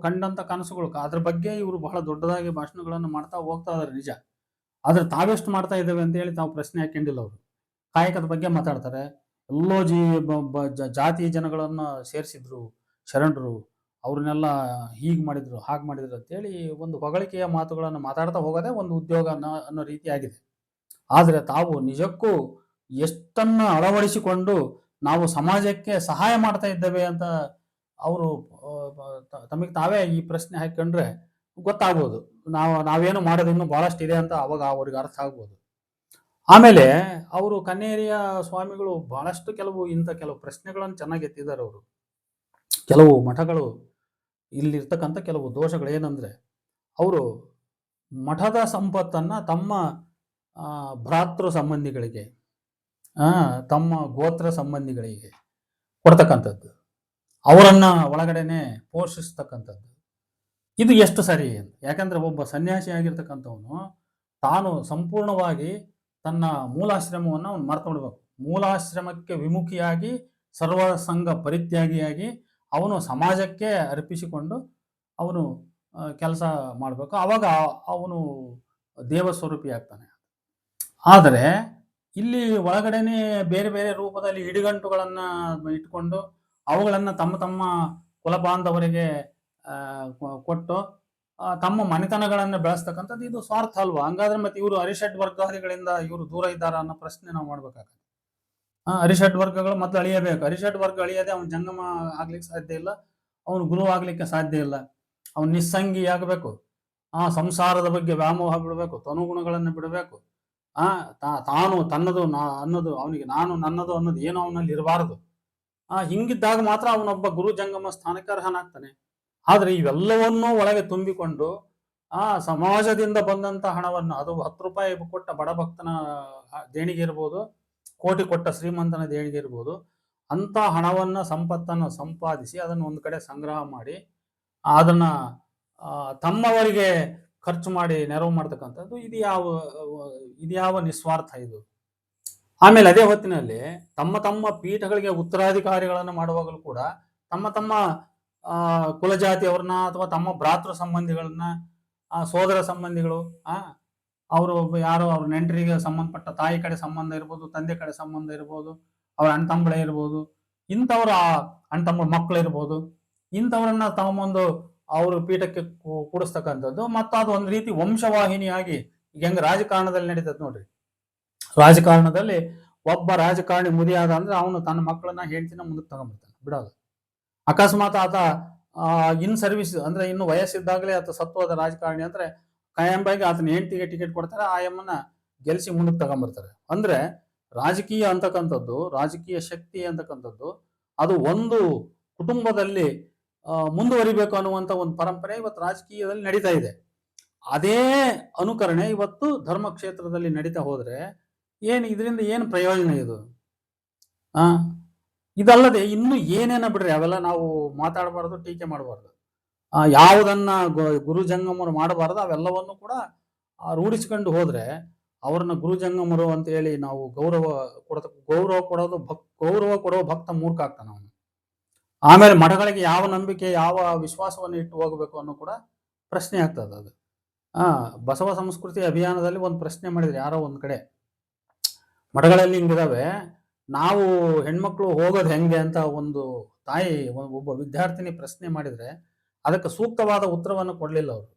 ಕಂಡಂತ ಕನಸುಗಳು. ಅದ್ರ ಬಗ್ಗೆ ಇವರು ಬಹಳ ದೊಡ್ಡದಾಗಿ ಭಾಷಣಗಳನ್ನು ಮಾಡ್ತಾ ಹೋಗ್ತಾ ಇದಾರೆ ನಿಜ. ಆದರೆ ತಾವೆಷ್ಟು ಮಾಡ್ತಾ ಇದ್ದೇವೆ ಅಂತ ಹೇಳಿ ತಾವು ಪ್ರಶ್ನೆ ಹಾಕೊಂಡಿಲ್ಲ ಅವರು. ಕಾಯಕದ ಬಗ್ಗೆ ಮಾತಾಡ್ತಾರೆ. ಎಲ್ಲೋ ಜೀ, ಜಾತಿ ಜನಗಳನ್ನು ಸೇರಿಸಿದ್ರು. ಶರಣರು ಅವ್ರನ್ನೆಲ್ಲ ಹೀಗೆ ಮಾಡಿದ್ರು, ಹಾಗೆ ಮಾಡಿದ್ರು ಅಂತೇಳಿ ಒಂದು ಹೊಗಳಿಕೆಯ ಮಾತುಗಳನ್ನು ಮಾತಾಡ್ತಾ ಹೋಗೋದೇ ಒಂದು ಉದ್ಯೋಗ ಅನ್ನೋ ಅನ್ನೋ ರೀತಿಯಾಗಿದೆ. ಆದರೆ ತಾವು ನಿಜಕ್ಕೂ ಎಷ್ಟನ್ನ ಅಳವಡಿಸಿಕೊಂಡು ನಾವು ಸಮಾಜಕ್ಕೆ ಸಹಾಯ ಮಾಡ್ತಾ ಇದ್ದೇವೆ ಅಂತ ಅವರು ತಮಗೆ ತಾವೇ ಈ ಪ್ರಶ್ನೆ ಹಾಕೊಂಡ್ರೆ ಗೊತ್ತಾಗ್ಬೋದು. ನಾವು, ನಾವೇನು ಮಾಡೋದು ಇನ್ನೂ ಬಹಳಷ್ಟು ಇದೆ ಅಂತ ಅವಾಗ ಅವ್ರಿಗೆ ಅರ್ಥ ಆಗ್ಬೋದು. ಆಮೇಲೆ ಅವರು ಕನ್ನೇರಿಯ ಸ್ವಾಮಿಗಳು ಬಹಳಷ್ಟು ಕೆಲವು ಇಂಥ ಕೆಲವು ಪ್ರಶ್ನೆಗಳನ್ನು ಚೆನ್ನಾಗಿ ಎತ್ತಿದ್ದಾರೆ ಅವರು. ಕೆಲವು ಮಠಗಳು ಇಲ್ಲಿರ್ತಕ್ಕಂಥ ಕೆಲವು ದೋಷಗಳು ಏನಂದ್ರೆ ಅವರು ಮಠದ ಸಂಪತ್ತನ್ನು ತಮ್ಮ ಭ್ರಾತೃ ಸಂಬಂಧಿಗಳಿಗೆ ತಮ್ಮ ಗೋತ್ರ ಸಂಬಂಧಿಗಳಿಗೆ ಕೊಡ್ತಕ್ಕಂಥದ್ದು. ಅವರನ್ನು ಒಳಗಡೆನೆ ಪೋಷಿಸ್ತಕ್ಕಂಥದ್ದು. ಇದು ಎಷ್ಟು ಸರಿ ಅಂತ. ಯಾಕಂದ್ರೆ ಒಬ್ಬ ಸನ್ಯಾಸಿ ಆಗಿರ್ತಕ್ಕಂಥವನು ತಾನು ಸಂಪೂರ್ಣವಾಗಿ ತನ್ನ ಮೂಲಾಶ್ರಮವನ್ನು ಅವನು ಮರ್ತು ಮೂಲಾಶ್ರಮಕ್ಕೆ ವಿಮುಖಿಯಾಗಿ ಸರ್ವ ಸಂಘ ಪರಿತ್ಯಾಗಿಯಾಗಿ ಅವನು ಸಮಾಜಕ್ಕೆ ಅರ್ಪಿಸಿಕೊಂಡು ಅವನು ಕೆಲಸ ಮಾಡಬೇಕು. ಆವಾಗ ಅವನು ದೇವಸ್ವರೂಪಿ ಆಗ್ತಾನೆ. ಆದರೆ ಇಲ್ಲಿ ಒಳಗಡೆನೆ ಬೇರೆ ಬೇರೆ ರೂಪದಲ್ಲಿ ಇಡಿಗಂಟುಗಳನ್ನ ಇಟ್ಕೊಂಡು ಅವುಗಳನ್ನು ತಮ್ಮ ತಮ್ಮ ಕುಲಬಾಂಧವರಿಗೆ ಕೊಟ್ಟು ತಮ್ಮ ಮನೆತನಗಳನ್ನು ಬೆಳೆಸ್ತಕ್ಕಂಥದ್ದು ಇದು ಸ್ವಾರ್ಥ ಅಲ್ವಾ? ಹಂಗಾದ್ರೆ ಮತ್ತೆ ಇವರು ಅರಿಷಡ್ ವರ್ಗಾದಿಗಳಿಂದ ಇವರು ದೂರ ಇದ್ದಾರ ಅನ್ನೋ ಪ್ರಶ್ನೆ ನಾವು ಮಾಡ್ಬೇಕಾಗತ್ತೆ. ಆ, ಅರಿಷಡ್ ವರ್ಗಗಳು ಮೊದಲು ಅಳಿಯಬೇಕು. ಅರಿಷಟ್ ವರ್ಗ ಅಳಿಯದೆ ಅವನು ಜಂಗಮ ಆಗ್ಲಿಕ್ಕೆ ಸಾಧ್ಯ ಇಲ್ಲ. ಅವನು ಗುರು ಆಗ್ಲಿಕ್ಕೆ ಸಾಧ್ಯ ಇಲ್ಲ. ಅವನು ನಿಸ್ಸಂಗಿ ಆಗಬೇಕು. ಆ ಸಂಸಾರದ ಬಗ್ಗೆ ವ್ಯಾಮೋಹ ಬಿಡಬೇಕು. ತನುಗುಣಗಳನ್ನು ಬಿಡಬೇಕು. ಆ ತಾನು ತನ್ನದು ನಾ ಅನ್ನೋದು ಅವನಿಗೆ ನಾನು ನನ್ನದು ಅನ್ನೋದು ಏನೋ ಅವನಲ್ಲಿ ಇರಬಾರದು. ಆ ಹಿಂಗಿದ್ದಾಗ ಮಾತ್ರ ಅವನೊಬ್ಬ ಗುರು ಜಂಗಮ ಸ್ಥಾನಕ್ಕೆ ಅರ್ಹನಾಗ್ತಾನೆ. ಆದ್ರೆ ಇವೆಲ್ಲವನ್ನೂ ಒಳಗೆ ತುಂಬಿಕೊಂಡು ಆ ಸಮಾಜದಿಂದ ಬಂದಂತ ಹಣವನ್ನು ಅದು ಹತ್ತು ರೂಪಾಯಿ ಕೊಟ್ಟ ಬಡ ಭಕ್ತನ ದೇಣಿಗೆ ಇರ್ಬೋದು ಕೋಟಿ ಕೊಟ್ಟ ಶ್ರೀಮಂತನ ದೇಣಿಗೆ ಇರ್ಬೋದು ಅಂತ ಹಣವನ್ನ, ಸಂಪತ್ತನ್ನು ಸಂಪಾದಿಸಿ ಅದನ್ನು ಒಂದು ಕಡೆ ಸಂಗ್ರಹ ಮಾಡಿ, ಅದನ್ನ ತಮ್ಮವರಿಗೆ ಖರ್ಚು ಮಾಡಿ ನೆರವು ಮಾಡ್ತಕ್ಕಂಥದ್ದು ಇದು ಯಾವ ಇದು ಯಾವ ನಿಸ್ವಾರ್ಥ ಇದು. ಆಮೇಲೆ ಅದೇ ಹೊತ್ತಿನಲ್ಲಿ ತಮ್ಮ ತಮ್ಮ ಪೀಠಗಳಿಗೆ ಉತ್ತರಾಧಿಕಾರಿಗಳನ್ನು ಮಾಡುವಾಗಲೂ ಕೂಡ ತಮ್ಮ ತಮ್ಮ ಕುಲಜಾತಿಯವ್ರನ್ನ ಅಥವಾ ತಮ್ಮ ಭ್ರಾತೃ ಸಂಬಂಧಿಗಳನ್ನ ಸೋದರ ಸಂಬಂಧಿಗಳು, ಆ ಅವರು ಯಾರೋ ಅವ್ರ ನೆಂಟರಿಗೆ ಸಂಬಂಧಪಟ್ಟ ತಾಯಿ ಕಡೆ ಸಂಬಂಧ ಇರ್ಬೋದು, ತಂದೆ ಕಡೆ ಸಂಬಂಧ ಇರ್ಬೋದು, ಅವ್ರ ಅಣ್ಣ ಇರ್ಬೋದು, ಇಂಥವ್ರ ಅಣ್ಣ ತಮ್ಮ ಮಕ್ಕಳು ಇರ್ಬೋದು, ಇಂಥವ್ರನ್ನ ತಗೊಂಬಂದು ಅವ್ರ ಪೀಠಕ್ಕೆ ಕೂಡಿಸ್ತಕ್ಕಂಥದ್ದು ಮತ್ತು ಅದು ಒಂದು ರೀತಿ ವಂಶವಾಹಿನಿಯಾಗಿ ಈಗ ಹೆಂಗ್ ರಾಜಕಾರಣದಲ್ಲಿ ನಡೀತದೆ ನೋಡ್ರಿ. ರಾಜಕಾರಣದಲ್ಲಿ ಒಬ್ಬ ರಾಜಕಾರಣಿ ಮುದಿಯಾದ ಅಂದ್ರೆ ಅವನು ತನ್ನ ಮಕ್ಕಳನ್ನ ಹೆಂಡತಿನ ಮುಂದಕ್ಕೆ ತಗೊಂಡ್ಬಿಡ್ತಾನೆ, ಬಿಡೋದು. ಅಕಸ್ಮಾತ್ ಆತ ಇನ್ ಸರ್ವಿಸ್ ಅಂದ್ರೆ ಇನ್ನು ವಯಸ್ಸಿದ್ದಾಗಲೇ ಆತ ಸತ್ವದ ರಾಜಕಾರಣಿ ಅಂದ್ರೆ ಕಾಯಂಬಾಗಿ ಆತನ ಹೆಂಡತಿಗೆ ಟಿಕೆಟ್ ಕೊಡ್ತಾರೆ, ಆ ಎಮ್ಮನ್ನ ಗೆಲ್ಸಿ ಮುಂದಕ್ಕೆ ತಗೊಂಬರ್ತಾರೆ. ಅಂದ್ರೆ ರಾಜಕೀಯ ಅಂತಕ್ಕಂಥದ್ದು, ರಾಜಕೀಯ ಶಕ್ತಿ ಅಂತಕ್ಕಂಥದ್ದು, ಅದು ಒಂದು ಕುಟುಂಬದಲ್ಲಿ ಮುಂದುವರಿಬೇಕು ಅನ್ನುವಂಥ ಒಂದು ಪರಂಪರೆ ಇವತ್ತು ರಾಜಕೀಯದಲ್ಲಿ ನಡೀತಾ ಇದೆ. ಅದೇ ಅನುಕರಣೆ ಇವತ್ತು ಧರ್ಮ ಕ್ಷೇತ್ರದಲ್ಲಿ ನಡೀತಾ ಹೋದ್ರೆ ಏನು ಇದರಿಂದ ಏನು ಪ್ರಯೋಜನ ಇದು? ಆ, ಇದಲ್ಲದೆ ಇನ್ನು ಏನೇನ ಬಿಡ್ರಿ, ಅವೆಲ್ಲ ನಾವು ಮಾತಾಡಬಾರ್ದು, ಟೀಕೆ ಮಾಡಬಾರ್ದು. ಯಾವುದನ್ನ ಗುರು ಜಂಗಮರು ಮಾಡಬಾರ್ದು ಅವೆಲ್ಲವನ್ನು ಕೂಡ ರೂಢಿಸ್ಕೊಂಡು ಹೋದ್ರೆ ಅವ್ರನ್ನ ಗುರು ಜಂಗಮರು ಅಂತ ಹೇಳಿ ನಾವು ಗೌರವ ಕೊಡತ, ಗೌರವ ಕೊಡೋದು ಭಕ್, ಗೌರವ ಕೊಡೋ ಭಕ್ತ ಮೂರ್ಖ ಆಗ್ತಾನೆ ಅವನು. ಆಮೇಲೆ ಮಠಗಳಿಗೆ ಯಾವ ನಂಬಿಕೆ, ಯಾವ ವಿಶ್ವಾಸವನ್ನು ಇಟ್ಟು ಹೋಗಬೇಕು ಅನ್ನೋ ಕೂಡ ಪ್ರಶ್ನೆ ಆಗ್ತದೆ ಅದು. ಆ, ಬಸವ ಸಂಸ್ಕೃತಿ ಅಭಿಯಾನದಲ್ಲಿ ಒಂದು ಪ್ರಶ್ನೆ ಮಾಡಿದ್ರು ಯಾರೋ ಒಂದ್ ಕಡೆ. ಮಠಗಳಲ್ಲಿ ಹಿಂಗಿದಾವೆ, ನಾವು ಹೆಣ್ಮಕ್ಳು ಹೋಗೋದು ಹೆಂಗೆ ಅಂತ ಒಂದು ತಾಯಿ, ಒಬ್ಬ ವಿದ್ಯಾರ್ಥಿನಿ ಪ್ರಶ್ನೆ ಮಾಡಿದ್ರೆ ಅದಕ್ಕೆ ಸೂಕ್ತವಾದ ಉತ್ತರವನ್ನು ಕೊಡಲಿಲ್ಲ ಅವರು.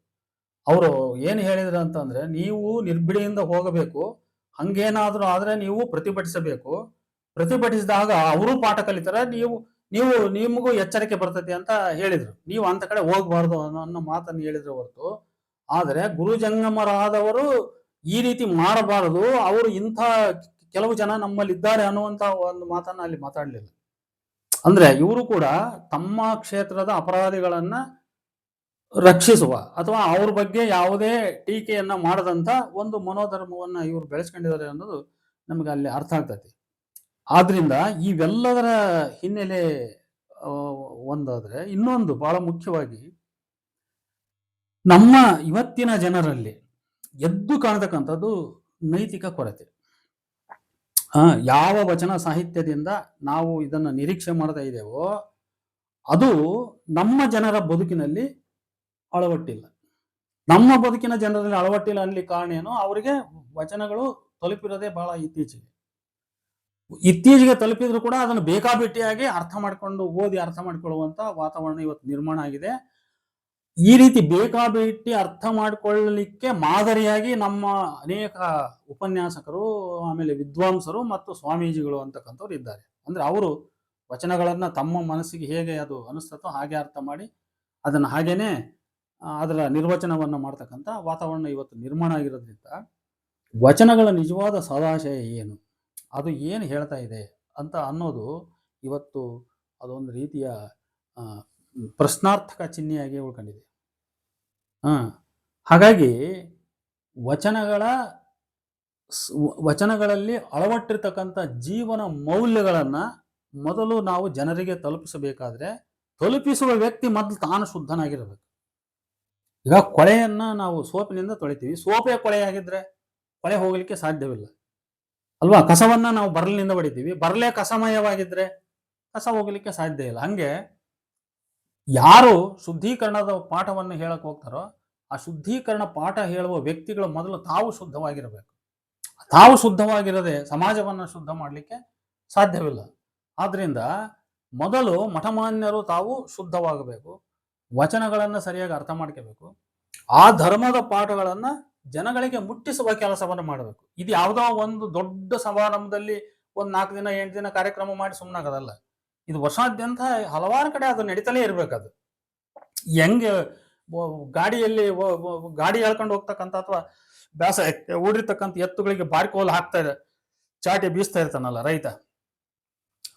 ಅವರು ಏನು ಹೇಳಿದ್ರು ಅಂತಂದ್ರೆ, ನೀವು ನಿರ್ಭಿಡೆಯಿಂದ ಹೋಗಬೇಕು. ಹಂಗೇನಾದರೂ ಆದರೆ ನೀವು ಪ್ರತಿಭಟಿಸಬೇಕು. ಪ್ರತಿಭಟಿಸಿದಾಗ ಅವರು ಪಾಠ ಕಲಿತಾರೆ. ನೀವು ನೀವು, ನಿಮಗೂ ಎಚ್ಚರಿಕೆ ಬರ್ತೈತಿ ಅಂತ ಹೇಳಿದರು. ನೀವು ಅಂತ ಕಡೆ ಹೋಗಬಾರ್ದು ಅನ್ನೋ ಮಾತನ್ನು ಹೇಳಿದ್ರು ಹೊರತು. ಆದರೆ ಗುರು ಜಂಗಮರಾದವರು ಈ ರೀತಿ ಮಾಡಬಾರದು. ಅವರು ಇಂಥ ಕೆಲವು ಜನ ನಮ್ಮಲ್ಲಿ ಇದ್ದಾರೆ ಅನ್ನುವಂತ ಒಂದು ಮಾತನ್ನ ಅಲ್ಲಿ ಮಾತಾಡಲಿಲ್ಲ. ಅಂದ್ರೆ ಇವರು ಕೂಡ ತಮ್ಮ ಕ್ಷೇತ್ರದ ಅಪರಾಧಿಗಳನ್ನ ರಕ್ಷಿಸುವ ಅಥವಾ ಅವ್ರ ಬಗ್ಗೆ ಯಾವುದೇ ಟೀಕೆಯನ್ನ ಮಾಡದಂತ ಒಂದು ಮನೋಧರ್ಮವನ್ನ ಇವರು ಬೆಳೆಸ್ಕೊಂಡಿದ್ದಾರೆ ಅನ್ನೋದು ನಮ್ಗೆ ಅಲ್ಲಿ ಅರ್ಥ ಆಗ್ತೈತಿ. ಆದ್ರಿಂದ ಇವೆಲ್ಲದರ ಹಿನ್ನೆಲೆ ಒಂದಾದ್ರೆ ಇನ್ನೊಂದು ಬಹಳ ಮುಖ್ಯವಾಗಿ ನಮ್ಮ ಇವತ್ತಿನ ಜನರಲ್ಲಿ ಎದ್ದು ಕಾಣತಕ್ಕಂಥದ್ದು ನೈತಿಕ ಕೊರತೆ. ಯಾವ ವಚನ ಸಾಹಿತ್ಯದಿಂದ ನಾವು ಇದನ್ನ ನಿರೀಕ್ಷೆ ಮಾಡ್ತಾ ಇದ್ದೇವೋ ಅದು ನಮ್ಮ ಜನರ ಬದುಕಿನಲ್ಲಿ ಅಳವಟ್ಟಿಲ್ಲ. ನಮ್ಮ ಬದುಕಿನ ಜನರಲ್ಲಿ ಅಳವಟ್ಟಿಲ್ಲ ಅನ್ಲಿ ಕಾರಣ ಏನು? ಅವರಿಗೆ ವಚನಗಳು ತಲುಪಿರೋದೇ ಬಹಳ ಇತ್ತೀಚೆಗೆ. ಇತ್ತೀಚೆಗೆ ತಲುಪಿದ್ರು ಕೂಡ ಅದನ್ನು ಬೇಕಾಬಿಟ್ಟಿಯಾಗಿ ಅರ್ಥ ಮಾಡ್ಕೊಂಡು ಓದಿ ಅರ್ಥ ಮಾಡ್ಕೊಳ್ಳುವಂತ ವಾತಾವರಣ ಇವತ್ತು ನಿರ್ಮಾಣ ಆಗಿದೆ. ಈ ರೀತಿ ಬೇಕಾಬಿಟ್ಟಿ ಅರ್ಥ ಮಾಡಿಕೊಳ್ಳಲಿಕ್ಕೆ ಮಾದರಿಯಾಗಿ ನಮ್ಮ ಅನೇಕ ಉಪನ್ಯಾಸಕರು, ಆಮೇಲೆ ವಿದ್ವಾಂಸರು ಮತ್ತು ಸ್ವಾಮೀಜಿಗಳು ಅಂತಕ್ಕಂಥವ್ರು ಇದ್ದಾರೆ. ಅಂದ್ರೆ ಅವರು ವಚನಗಳನ್ನ ತಮ್ಮ ಮನಸ್ಸಿಗೆ ಹೇಗೆ ಅದು ಅನಿಸ್ತತೋ ಹಾಗೆ ಅರ್ಥ ಮಾಡಿ ಅದನ್ನ ಹಾಗೇನೆ ಅದರ ನಿರ್ವಚನವನ್ನು ಮಾಡ್ತಕ್ಕಂಥ ವಾತಾವರಣ ಇವತ್ತು ನಿರ್ಮಾಣ ಆಗಿರೋದ್ರಿಂದ ವಚನಗಳ ನಿಜವಾದ ಸದಾಶಯ ಏನು? ಅದು ಏನು ಹೇಳ್ತಾ ಇದೆ ಅಂತ ಅನ್ನೋದು ಇವತ್ತು ಅದೊಂದು ರೀತಿಯ ಪ್ರಶ್ನಾರ್ಥಕ ಚಿಹ್ನೆಯಾಗಿ ಉಳ್ಕೊಂಡಿದೆ. ಹಾಂ, ಹಾಗಾಗಿ ವಚನಗಳ ವಚನಗಳಲ್ಲಿ ಅಳವಟ್ಟಿರ್ತಕ್ಕಂಥ ಜೀವನ ಮೌಲ್ಯಗಳನ್ನು ಮೊದಲು ನಾವು ಜನರಿಗೆ ತಲುಪಿಸಬೇಕಾದ್ರೆ ತಲುಪಿಸುವ ವ್ಯಕ್ತಿ ಮೊದಲು ತಾನು ಶುದ್ಧನಾಗಿರಬೇಕು. ಈಗ ಕೊಳೆಯನ್ನ ನಾವು ಸೋಪಿನಿಂದ ತೊಳಿತೀವಿ. ಸೋಪೇ ಕೊಳೆಯಾಗಿದ್ರೆ ಕೊಳೆ ಹೋಗಲಿಕ್ಕೆ ಸಾಧ್ಯವಿಲ್ಲ. ಅಲ್ವಾ? ಕಸವನ್ನ ನಾವು ಬರಲಿನಿಂದ ಹೊಡಿತೀವಿ ಬರಲೇ ಕಸಮಯವಾಗಿದ್ರೆ ಕಸ ಹೋಗಲಿಕ್ಕೆ ಸಾಧ್ಯ ಇಲ್ಲ. ಹಂಗೆ ಯಾರು ಶುದ್ಧೀಕರಣದ ಪಾಠವನ್ನು ಹೇಳಕ್ ಹೋಗ್ತಾರೋ ಆ ಶುದ್ಧೀಕರಣ ಪಾಠ ಹೇಳುವ ವ್ಯಕ್ತಿಗಳು ಮೊದಲು ತಾವು ಶುದ್ಧವಾಗಿರಬೇಕು. ತಾವು ಶುದ್ಧವಾಗಿರದೆ ಸಮಾಜವನ್ನು ಶುದ್ಧ ಮಾಡಲಿಕ್ಕೆ ಸಾಧ್ಯವಿಲ್ಲ. ಆದ್ರಿಂದ ಮೊದಲು ಮಠಮಾನ್ಯರು ತಾವು ಶುದ್ಧವಾಗಬೇಕು. ವಚನಗಳನ್ನು ಸರಿಯಾಗಿ ಅರ್ಥ ಮಾಡ್ಕೋಬೇಕು. ಆ ಧರ್ಮದ ಪಾಠಗಳನ್ನು ಜನಗಳಿಗೆ ಮುಟ್ಟಿಸುವ ಕೆಲಸವನ್ನು ಮಾಡಬೇಕು. ಇದು ಯಾವುದೋ ಒಂದು ದೊಡ್ಡ ಸಮಾರಂಭದಲ್ಲಿ ಒಂದು ನಾಲ್ಕು ದಿನ, ಎಂಟು ದಿನ ಕಾರ್ಯಕ್ರಮ ಮಾಡಿ ಸುಮ್ಮನಾಗದಲ್ಲ ಇದು ವರ್ಷಾದ್ಯಂತ ಹಲವಾರು ಕಡೆ ಅದು ನಡೀತಲೇ ಇರಬೇಕದು ಹೆಂಗೆ ಗಾಡಿಯಲ್ಲಿ ಗಾಡಿ ಹೇಳ್ಕೊಂಡು ಹೋಗ್ತಕ್ಕಂಥ ಅಥವಾ ಬ್ಯಾಸ ಊಡಿರ್ತಕ್ಕಂಥ ಎತ್ತುಗಳಿಗೆ ಬಾರಿಕೋಲ್ ಹಾಕ್ತಾ ಇದೆ ಚಾಟಿ ಬೀಸ್ತಾ ಇರ್ತಾನಲ್ಲ ರೈತ.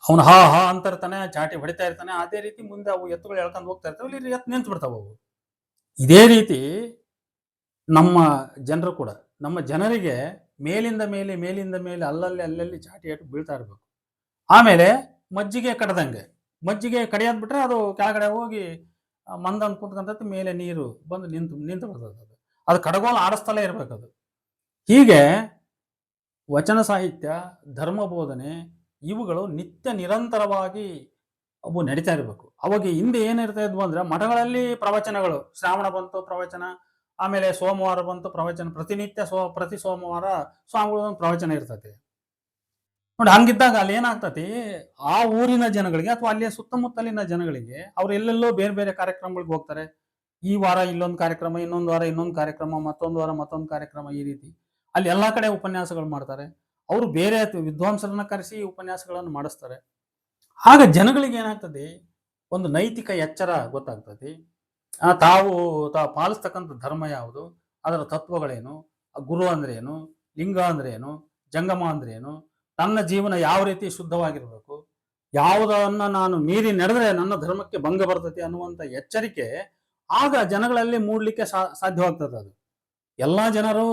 ಅವನು ಹಾ ಹಾ ಅಂತ ಇರ್ತಾನೆ, ಚಾಟಿ ಹೊಡಿತಾ ಇರ್ತಾನೆ. ಅದೇ ರೀತಿ ಮುಂದೆ ಅವು ಎತ್ತುಗಳು ಎಳ್ಕೊಂಡು ಹೋಗ್ತಾ ಇರ್ತವೆ. ಇಲ್ಲಿ ಎತ್ತು ನಿಂತು ಬಿಡ್ತಾವೆ ಅವು. ಇದೇ ರೀತಿ ನಮ್ಮ ಜನರು ಕೂಡ, ನಮ್ಮ ಜನರಿಗೆ ಮೇಲಿಂದ ಮೇಲೆ ಮೇಲಿಂದ ಮೇಲೆ, ಅಲ್ಲಲ್ಲಿ ಅಲ್ಲಲ್ಲಿ ಚಾಟಿ ಅಟ್ಟು ಬೀಳ್ತಾ ಇರಬೇಕು. ಆಮೇಲೆ ಮಜ್ಜಿಗೆ ಕಡ್ದಂಗೆ, ಮಜ್ಜಿಗೆ ಕಡಿಯೋದು ಬಿಟ್ರೆ ಅದು ಕೆಳಗಡೆ ಹೋಗಿ ಮಂದ ಕುಂತ್ಕೊಂತೈತಿ, ಮೇಲೆ ನೀರು ಬಂದು ನಿಂತು ನಿಂತು ಬಿಡ್ತದೆ ಅದು. ಅದು ಕಡಗೋಲು ಆಡಿಸ್ತಲೇ ಇರ್ಬೇಕು ಅದು ಹೀಗೆ ವಚನ ಸಾಹಿತ್ಯ, ಧರ್ಮ ಬೋಧನೆ ಇವುಗಳು ನಿತ್ಯ ನಿರಂತರವಾಗಿ ಅವು ನಡೀತಾ ಇರಬೇಕು. ಅವಾಗ ಹಿಂದೆ ಏನಿರ್ತಾ ಇದ್ವು ಅಂದ್ರೆ ಮಠಗಳಲ್ಲಿ ಪ್ರವಚನಗಳು. ಶ್ರಾವಣ ಬಂತು ಪ್ರವಚನ, ಆಮೇಲೆ ಸೋಮವಾರ ಬಂತು ಪ್ರವಚನ, ಪ್ರತಿನಿತ್ಯ ಸೋ, ಪ್ರತಿ ಸೋಮವಾರ ಸ್ವಾಮಿಗಳ ಒಂದು ಪ್ರವಚನ ಇರ್ತೈತಿ ನೋಡಿ, ಹಂಗಿದ್ದಾಗ ಅಲ್ಲಿ ಏನಾಗ್ತತಿ ಆ ಊರಿನ ಜನಗಳಿಗೆ ಅಥವಾ ಅಲ್ಲಿಯ ಸುತ್ತಮುತ್ತಲಿನ ಜನಗಳಿಗೆ ಅವ್ರು ಎಲ್ಲೆಲ್ಲೋ ಬೇರೆ ಬೇರೆ ಕಾರ್ಯಕ್ರಮಗಳಿಗೆ ಹೋಗ್ತಾರೆ. ಈ ವಾರ ಇಲ್ಲೊಂದು ಕಾರ್ಯಕ್ರಮ, ಇನ್ನೊಂದು ವಾರ ಇನ್ನೊಂದು ಕಾರ್ಯಕ್ರಮ, ಮತ್ತೊಂದು ವಾರ ಮತ್ತೊಂದು ಕಾರ್ಯಕ್ರಮ ಈ ರೀತಿ. ಅಲ್ಲಿ ಎಲ್ಲಾ ಕಡೆ ಉಪನ್ಯಾಸಗಳು ಮಾಡ್ತಾರೆ. ಅವರು ಬೇರೆ ವಿದ್ವಾಂಸರನ್ನ ಕರೆಸಿ ಉಪನ್ಯಾಸಗಳನ್ನು ಮಾಡಿಸ್ತಾರೆ. ಆಗ ಜನಗಳಿಗೆ ಏನಾಗ್ತದೆ? ಒಂದು ನೈತಿಕ ಎಚ್ಚರ ಗೊತ್ತಾಗ್ತದೆ. ಆ, ತಾವು ತಾವು ಪಾಲಿಸ್ತಕ್ಕಂಥ ಧರ್ಮ ಯಾವುದು? ಅದರ ತತ್ವಗಳೇನು? ಗುರು ಅಂದ್ರೆ ಏನು ಲಿಂಗ ಅಂದ್ರೆ ಏನು ಜಂಗಮ ಅಂದ್ರೆ ಏನು ನನ್ನ ಜೀವನ ಯಾವ ರೀತಿ ಶುದ್ಧವಾಗಿರಬೇಕು? ಯಾವುದನ್ನ ನಾನು ಮೀರಿ ನಡೆದ್ರೆ ನನ್ನ ಧರ್ಮಕ್ಕೆ ಭಂಗ ಬರ್ತೈತಿ ಅನ್ನುವಂಥ ಎಚ್ಚರಿಕೆ ಆಗ ಜನಗಳಲ್ಲಿ ಮೂಡ್ಲಿಕ್ಕೆ ಸಾಧ್ಯವಾಗ್ತದೆ ಅದು. ಎಲ್ಲಾ ಜನರು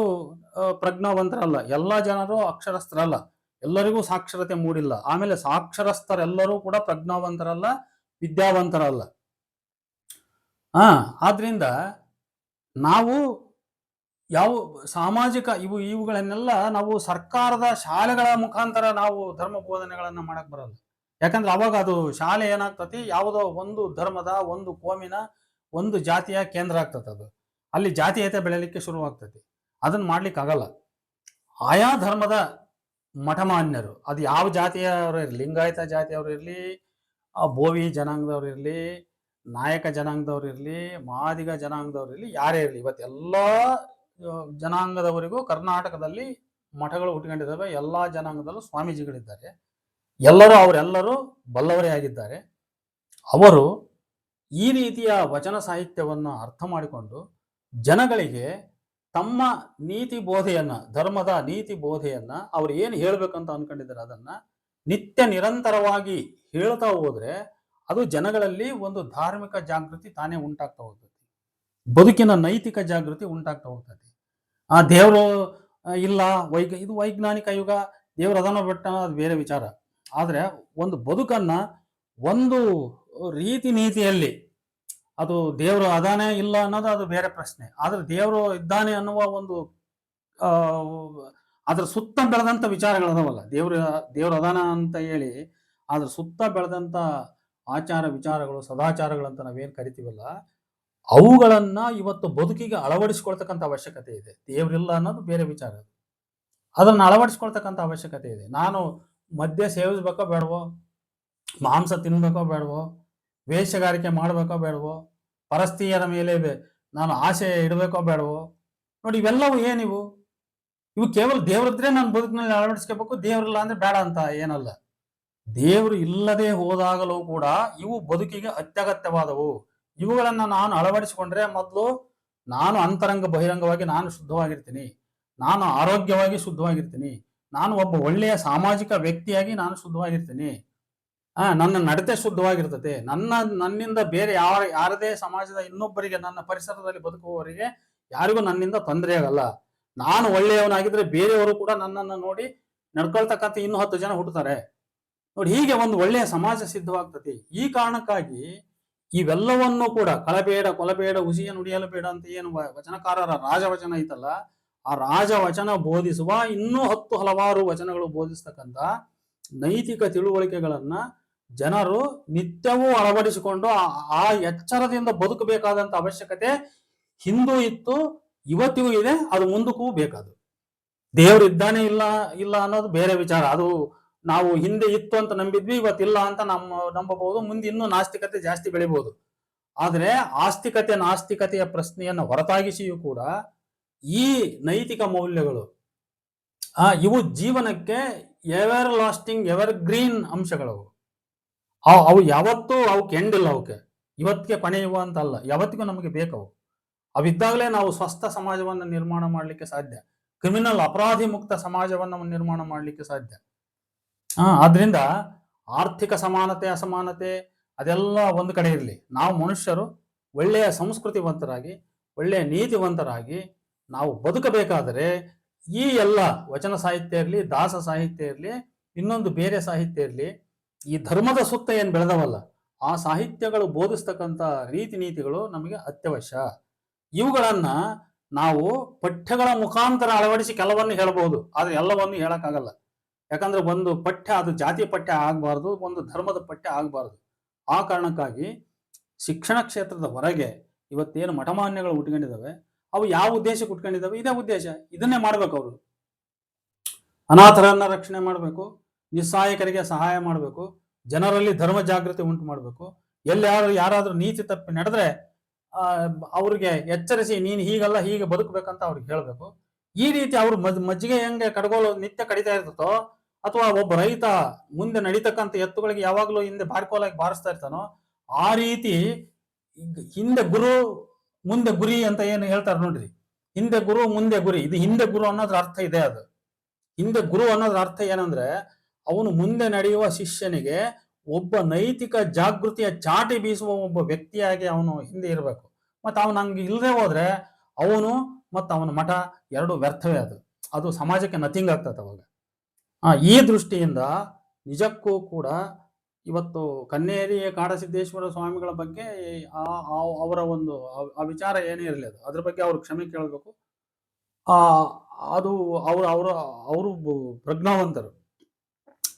ಪ್ರಜ್ಞಾವಂತರಲ್ಲ. ಎಲ್ಲ ಜನರು ಅಕ್ಷರಸ್ಥರಲ್ಲ. ಎಲ್ಲರಿಗೂ ಸಾಕ್ಷರತೆ ಮೂಡಿಲ್ಲ. ಆಮೇಲೆ ಸಾಕ್ಷರಸ್ಥರೆಲ್ಲರೂ ಕೂಡ ಪ್ರಜ್ಞಾವಂತರಲ್ಲ, ವಿದ್ಯಾವಂತರಲ್ಲ. ಆ, ಆದ್ರಿಂದ ನಾವು ಯಾವ ಸಾಮಾಜಿಕ ಇವು, ಇವುಗಳನ್ನೆಲ್ಲ ನಾವು ಸರ್ಕಾರದ ಶಾಲೆಗಳ ಮುಖಾಂತರ ನಾವು ಧರ್ಮ ಬೋಧನೆಗಳನ್ನು ಮಾಡಕ್ ಬರಲ್ಲ. ಯಾಕಂದ್ರೆ ಅವಾಗ ಅದು ಶಾಲೆ ಏನಾಗ್ತತಿ? ಯಾವುದೋ ಒಂದು ಧರ್ಮದ ಒಂದು ಕೋಮಿನ ಒಂದು ಜಾತಿಯ ಕೇಂದ್ರ ಆಗ್ತದೆ ಅದು ಅಲ್ಲಿ ಜಾತೀಯತೆ ಬೆಳೆಯಲಿಕ್ಕೆ ಶುರುವಾಗ್ತೈತಿ ಅದನ್ನು ಮಾಡ್ಲಿಕ್ಕೆ ಆಗಲ್ಲ. ಆಯಾ ಧರ್ಮದ ಮಠಮಾನ್ಯರು, ಅದು ಯಾವ ಜಾತಿಯವರು ಇರಲಿ, ಲಿಂಗಾಯತ ಜಾತಿಯವರು ಇರಲಿ, ಆ ಬೋವಿ ಜನಾಂಗದವ್ರು ಇರಲಿ, ನಾಯಕ ಜನಾಂಗದವ್ರು ಇರಲಿ, ಮಾದಿಗ ಜನಾಂಗದವ್ರು ಇರಲಿ, ಯಾರೇ ಇರಲಿ, ಇವತ್ತು ಎಲ್ಲ ಜನಾಂಗದವರಿಗೂ ಕರ್ನಾಟಕದಲ್ಲಿ ಮಠಗಳು ಹುಟ್ಕೊಂಡಿದ್ದಾವೆ. ಎಲ್ಲ ಜನಾಂಗದಲ್ಲೂ ಸ್ವಾಮೀಜಿಗಳಿದ್ದಾರೆ. ಎಲ್ಲರೂ ಅವರೆಲ್ಲರೂ ಬಲ್ಲವರೇ ಆಗಿದ್ದಾರೆ. ಅವರು ಈ ರೀತಿಯ ವಚನ ಸಾಹಿತ್ಯವನ್ನು ಅರ್ಥ ಮಾಡಿಕೊಂಡು ಜನಗಳಿಗೆ ತಮ್ಮ ನೀತಿ ಬೋಧೆಯನ್ನ, ಧರ್ಮದ ನೀತಿ ಬೋಧೆಯನ್ನ ಅವ್ರು ಏನು ಹೇಳ್ಬೇಕಂತ ಅನ್ಕೊಂಡಿದ್ದಾರೆ ಅದನ್ನ ನಿತ್ಯ ನಿರಂತರವಾಗಿ ಹೇಳ್ತಾ ಹೋದ್ರೆ ಅದು ಜನಗಳಲ್ಲಿ ಒಂದು ಧಾರ್ಮಿಕ ಜಾಗೃತಿ ತಾನೇ ಉಂಟಾಗ್ತಾ ಹೋಗ್ತದೆ. ಬದುಕಿನ ನೈತಿಕ ಜಾಗೃತಿ ಉಂಟಾಗ್ತಾ ಹೋಗ್ತದೆ. ಆ ದೇವರು ಇಲ್ಲ, ವೈಗ, ಇದು ವೈಜ್ಞಾನಿಕ ಯುಗ, ದೇವರು ಅದನ್ನ ಬಿಟ್ಟ ಅದು ಬೇರೆ ವಿಚಾರ. ಆದರೆ ಒಂದು ಬದುಕನ್ನ ಒಂದು ರೀತಿ ನೀತಿಯಲ್ಲಿ ಅದು ದೇವರು ಅದಾನೆ ಇಲ್ಲ ಅನ್ನೋದು ಅದು ಬೇರೆ ಪ್ರಶ್ನೆ. ಆದ್ರೆ ದೇವರು ಇದ್ದಾನೆ ಅನ್ನುವ ಒಂದು ಅದ್ರ ಸುತ್ತ ಬೆಳೆದಂತ ವಿಚಾರಗಳು ಅದಾವಲ್ಲ. ದೇವ್ರ ದೇವ್ರ ಅದಾನ ಅಂತ ಹೇಳಿ ಅದ್ರ ಸುತ್ತ ಬೆಳೆದಂತ ಆಚಾರ ವಿಚಾರಗಳು, ಸದಾಚಾರಗಳು ಅಂತ ನಾವೇನು ಕರಿತೀವಲ್ಲ, ಅವುಗಳನ್ನ ಇವತ್ತು ಬದುಕಿಗೆ ಅಳವಡಿಸ್ಕೊಳ್ತಕ್ಕಂಥ ಅವಶ್ಯಕತೆ ಇದೆ. ದೇವರಿಲ್ಲ ಅನ್ನೋದು ಬೇರೆ ವಿಚಾರ. ಅದನ್ನು ಅಳವಡಿಸ್ಕೊಳ್ತಕ್ಕಂಥ ಅವಶ್ಯಕತೆ ಇದೆ. ನಾನು ಮದ್ಯ ಸೇವಿಸ್ಬೇಕೋ ಬೇಡವೋ, ಮಾಂಸ ತಿನ್ಬೇಕೋ ಬೇಡವೋ ವೇಷಗಾರಿಕೆ ಮಾಡಬೇಕೋ ಬೇಡವೋ ಪರಸ್ತ್ರೀಯರ ಮೇಲೆ ನಾನು ಆಸೆ ಇಡಬೇಕೋ ಬೇಡವೋ, ನೋಡಿ ಇವೆಲ್ಲವೂ ಏನಿವು? ಇವು ಕೇವಲ ದೇವ್ರಿದ್ರೆ ನಾನು ಬದುಕಿನಲ್ಲಿ ಅಳವಡಿಸ್ಕೋಬೇಕು, ದೇವರಿಲ್ಲ ಅಂದ್ರೆ ಬೇಡ ಅಂತ ಏನಲ್ಲ. ದೇವರು ಇಲ್ಲದೆ ಹೋದಾಗಲೂ ಕೂಡ ಇವು ಬದುಕಿಗೆ ಅತ್ಯಗತ್ಯವಾದವು. ಇವುಗಳನ್ನು ನಾನು ಅಳವಡಿಸಿಕೊಂಡ್ರೆ ಮೊದಲು ನಾನು ಅಂತರಂಗ ಬಹಿರಂಗವಾಗಿ ನಾನು ಶುದ್ಧವಾಗಿರ್ತೀನಿ. ನಾನು ಆರೋಗ್ಯವಾಗಿ ಶುದ್ಧವಾಗಿರ್ತೀನಿ. ನಾನು ಒಬ್ಬ ಒಳ್ಳೆಯ ಸಾಮಾಜಿಕ ವ್ಯಕ್ತಿಯಾಗಿ ನಾನು ಶುದ್ಧವಾಗಿರ್ತೀನಿ. ಆ, ನನ್ನ ನಡತೆ ಶುದ್ಧವಾಗಿರ್ತದೆ. ನನ್ನ, ನನ್ನಿಂದ ಬೇರೆ ಯಾರ, ಯಾರದೇ ಸಮಾಜದ ಇನ್ನೊಬ್ಬರಿಗೆ ನನ್ನ ಪರಿಸರದಲ್ಲಿ ಬದುಕುವವರಿಗೆ ಯಾರಿಗೂ ನನ್ನಿಂದ ತೊಂದರೆ ಆಗಲ್ಲ. ನಾನು ಒಳ್ಳೆಯವನಾಗಿದ್ರೆ ಬೇರೆಯವರು ಕೂಡ ನನ್ನನ್ನು ನೋಡಿ ನಡ್ಕೊಳ್ತಕ್ಕಂಥ ಇನ್ನೂ ಹತ್ತು ಜನ ಹುಡ್ತಾರೆ ನೋಡಿ, ಹೀಗೆ ಒಂದು ಒಳ್ಳೆಯ ಸಮಾಜ ಸಿದ್ಧವಾಗ್ತದೆ. ಈ ಕಾರಣಕ್ಕಾಗಿ ಇವೆಲ್ಲವನ್ನೂ ಕೂಡ ಕಳಬೇಡ, ಕೊಲಬೇಡ ಉಸಿಯ ನುಡಿಯಲು ಬೇಡ ಅಂತ ಏನು ವಚನಕಾರರ ರಾಜವಚನ ಐತಲ್ಲ, ಆ ರಾಜವಚನ ಬೋಧಿಸುವ ಇನ್ನೂ ಹತ್ತು ಹಲವಾರು ವಚನಗಳು ಬೋಧಿಸ್ತಕ್ಕಂಥ ನೈತಿಕ ತಿಳುವಳಿಕೆಗಳನ್ನ ಜನರು ನಿತ್ಯವೂ ಅಳವಡಿಸಿಕೊಂಡು ಆ- ಎಚ್ಚರದಿಂದ ಬದುಕಬೇಕಾದಂತ ಅವಶ್ಯಕತೆ ಹಿಂದೂ ಇತ್ತು, ಇವತ್ತಿಗೂ ಇದೆ, ಅದು ಮುಂದಕ್ಕೂ ಬೇಕಾದು. ದೇವರು ಇದ್ದಾನೆ ಇಲ್ಲ ಇಲ್ಲ ಅನ್ನೋದು ಬೇರೆ ವಿಚಾರ. ಅದು ನಾವು ಹಿಂದೆ ಇತ್ತು ಅಂತ ನಂಬಿದ್ವಿ ಇವತ್ತಿಲ್ಲ ಅಂತ ನಮ್ಮ ನಂಬಬಹುದು, ಮುಂದೆ ಇನ್ನೂ ನಾಸ್ತಿಕತೆ ಜಾಸ್ತಿ ಬೆಳಿಬಹುದು. ಆದರೆ ಆಸ್ತಿಕತೆ ನಾಸ್ತಿಕತೆಯ ಪ್ರಶ್ನೆಯನ್ನು ಹೊರತಾಗಿಸಿಯೂ ಕೂಡ ಈ ನೈತಿಕ ಮೌಲ್ಯಗಳು, ಆ ಇವು ಜೀವನಕ್ಕೆ ಎವರ್ ಲಾಸ್ಟಿಂಗ್ ಎವರ್ ಗ್ರೀನ್ ಅಂಶಗಳವು. ಅವು ಅವು ಯಾವತ್ತೂ ಅವಕ್ಕೆ ಎಂಡಿಲ್ಲ ಅವಕ್ಕೆ ಇವತ್ತಿಗೆ ಕೊನೆಯುವ ಅಂತ ಅಲ್ಲ ಯಾವತ್ತಿಗೂ ನಮಗೆ ಬೇಕವು. ಅವಿದ್ದಾಗಲೇ ನಾವು ಸ್ವಸ್ಥ ಸಮಾಜವನ್ನು ನಿರ್ಮಾಣ ಮಾಡಲಿಕ್ಕೆ ಸಾಧ್ಯ. ಕ್ರಿಮಿನಲ್ ಅಪರಾಧಿ ಮುಕ್ತ ಸಮಾಜವನ್ನು ನಿರ್ಮಾಣ ಮಾಡಲಿಕ್ಕೆ ಸಾಧ್ಯ. ಆ ಆದ್ರಿಂದ ಆರ್ಥಿಕ ಸಮಾನತೆ, ಅಸಮಾನತೆ ಅದೆಲ್ಲ ಒಂದು ಕಡೆ ಇರಲಿ. ನಾವು ಮನುಷ್ಯರು ಒಳ್ಳೆಯ ಸಂಸ್ಕೃತಿವಂತರಾಗಿ, ಒಳ್ಳೆಯ ನೀತಿವಂತರಾಗಿ ನಾವು ಬದುಕಬೇಕಾದರೆ ಈ ಎಲ್ಲ ವಚನ ಸಾಹಿತ್ಯ ಇರಲಿ, ದಾಸ ಸಾಹಿತ್ಯ ಇರಲಿ, ಇನ್ನೊಂದು ಬೇರೆ ಸಾಹಿತ್ಯ ಇರಲಿ ಈ ಧರ್ಮದ ಸುತ್ತ ಏನು ಬೆಳೆದವಲ್ಲ, ಆ ಸಾಹಿತ್ಯಗಳು ಬೋಧಿಸ್ತಕ್ಕಂಥ ರೀತಿ ನೀತಿಗಳು ನಮಗೆ ಅತ್ಯವಶ್ಯ. ಇವುಗಳನ್ನ ನಾವು ಪಠ್ಯಗಳ ಮುಖಾಂತರ ಅಳವಡಿಸಿ ಕೆಲವನ್ನು ಹೇಳಬಹುದು ಆದರೆ ಎಲ್ಲವನ್ನು ಹೇಳಕ್ಕಾಗಲ್ಲ. ಯಾಕಂದ್ರೆ ಒಂದು ಪಠ್ಯ, ಅದು ಜಾತಿ ಪಠ್ಯ ಆಗಬಾರ್ದು, ಒಂದು ಧರ್ಮದ ಪಠ್ಯ ಆಗಬಾರ್ದು. ಆ ಕಾರಣಕ್ಕಾಗಿ ಶಿಕ್ಷಣ ಕ್ಷೇತ್ರದ ಹೊರಗೆ ಇವತ್ತೇನು ಮಠಮಾನ್ಯಗಳು ಉಟ್ಕೊಂಡಿದ್ದಾವೆ, ಅವು ಯಾವ ಉದ್ದೇಶಕ್ಕೆ ಉಟ್ಕೊಂಡಿದ್ದಾವೆ, ಇದೇ ಉದ್ದೇಶ. ಇದನ್ನೇ ಮಾಡ್ಬೇಕು ಅವರು. ಅನಾಥರನ್ನ ರಕ್ಷಣೆ ಮಾಡಬೇಕು ನಿಸ್ಸಹಾಯಕರಿಗೆ ಸಹಾಯ ಮಾಡಬೇಕು. ಜನರಲ್ಲಿ ಧರ್ಮ ಜಾಗೃತಿ ಉಂಟು ಮಾಡಬೇಕು. ಎಲ್ಲಿ ಯಾರು, ಯಾರಾದ್ರೂ ನೀತಿ ತಪ್ಪಿ ನಡೆದ್ರೆ ಅವ್ರಿಗೆ ಎಚ್ಚರಿಸಿ ನೀನು ಹೀಗಲ್ಲ, ಹೀಗೆ ಬದುಕಬೇಕಂತ ಅವ್ರಿಗೆ ಹೇಳಬೇಕು. ಈ ರೀತಿ ಅವರು ಮಜ್, ಮಜ್ಜಿಗೆ ಹೆಂಗೆ ಕಡ್ಗೋಲು ನಿತ್ಯ ಕಡಿತಾ ಇರ್ತತೋ, ಅಥವಾ ಒಬ್ಬ ರೈತ ಮುಂದೆ ನಡೀತಕ್ಕಂಥ ಎತ್ತುಗಳಿಗೆ ಯಾವಾಗಲೂ ಹಿಂದೆ ಬಾರ್ಕೋಲಾಗಿ ಬಾರಿಸ್ತಾ ಇರ್ತಾನೋ, ಆ ರೀತಿ ಹಿಂದೆ ಗುರು, ಮುಂದೆ ಗುರಿ ಅಂತ ಏನು ಹೇಳ್ತಾರೆ ನೋಡ್ರಿ. ಹಿಂದೆ ಗುರು, ಮುಂದೆ ಗುರಿ. ಇದು ಹಿಂದೆ ಗುರು ಅನ್ನೋದ್ರ ಅರ್ಥ ಇದೆ ಅದು. ಹಿಂದೆ ಗುರು ಅನ್ನೋದ್ರ ಅರ್ಥ ಏನಂದ್ರೆ ಅವನು ಮುಂದೆ ನಡೆಯುವ ಶಿಷ್ಯನಿಗೆ ಒಬ್ಬ ನೈತಿಕ ಜಾಗೃತಿಯ ಚಾಟಿ ಬೀಸುವ ಒಬ್ಬ ವ್ಯಕ್ತಿಯಾಗಿ ಅವನು ಹಿಂದೆ ಇರಬೇಕು. ಮತ್ತು ಅವನು ಹಂಗೆ ಇಲ್ಲದೆ ಹೋದ್ರೆ ಅವನು ಮತ್ತು ಅವನ ಮಠ ಎರಡು ವ್ಯರ್ಥವೇ ಅದು. ಅದು ಸಮಾಜಕ್ಕೆ ನಥಿಂಗ್ ಆಗ್ತದೆ ಅವಾಗ. ಈ ದೃಷ್ಟಿಯಿಂದ ನಿಜಕ್ಕೂ ಕೂಡ ಇವತ್ತು ಕನ್ನೇರಿ ಕಾಡಸಿದ್ದೇಶ್ವರ ಸ್ವಾಮಿಗಳ ಬಗ್ಗೆ ಅವರ ಒಂದು ಆ- ವಿಚಾರ ಏನೇ ಇರಲಿ ಅದು. ಅದ್ರ ಬಗ್ಗೆ ಅವ್ರು ಕ್ಷಮೆ ಕೇಳಬೇಕು. ಅದು ಅವರು ಅವರು ಅವರು ಪ್ರಜ್ಞಾವಂತರು.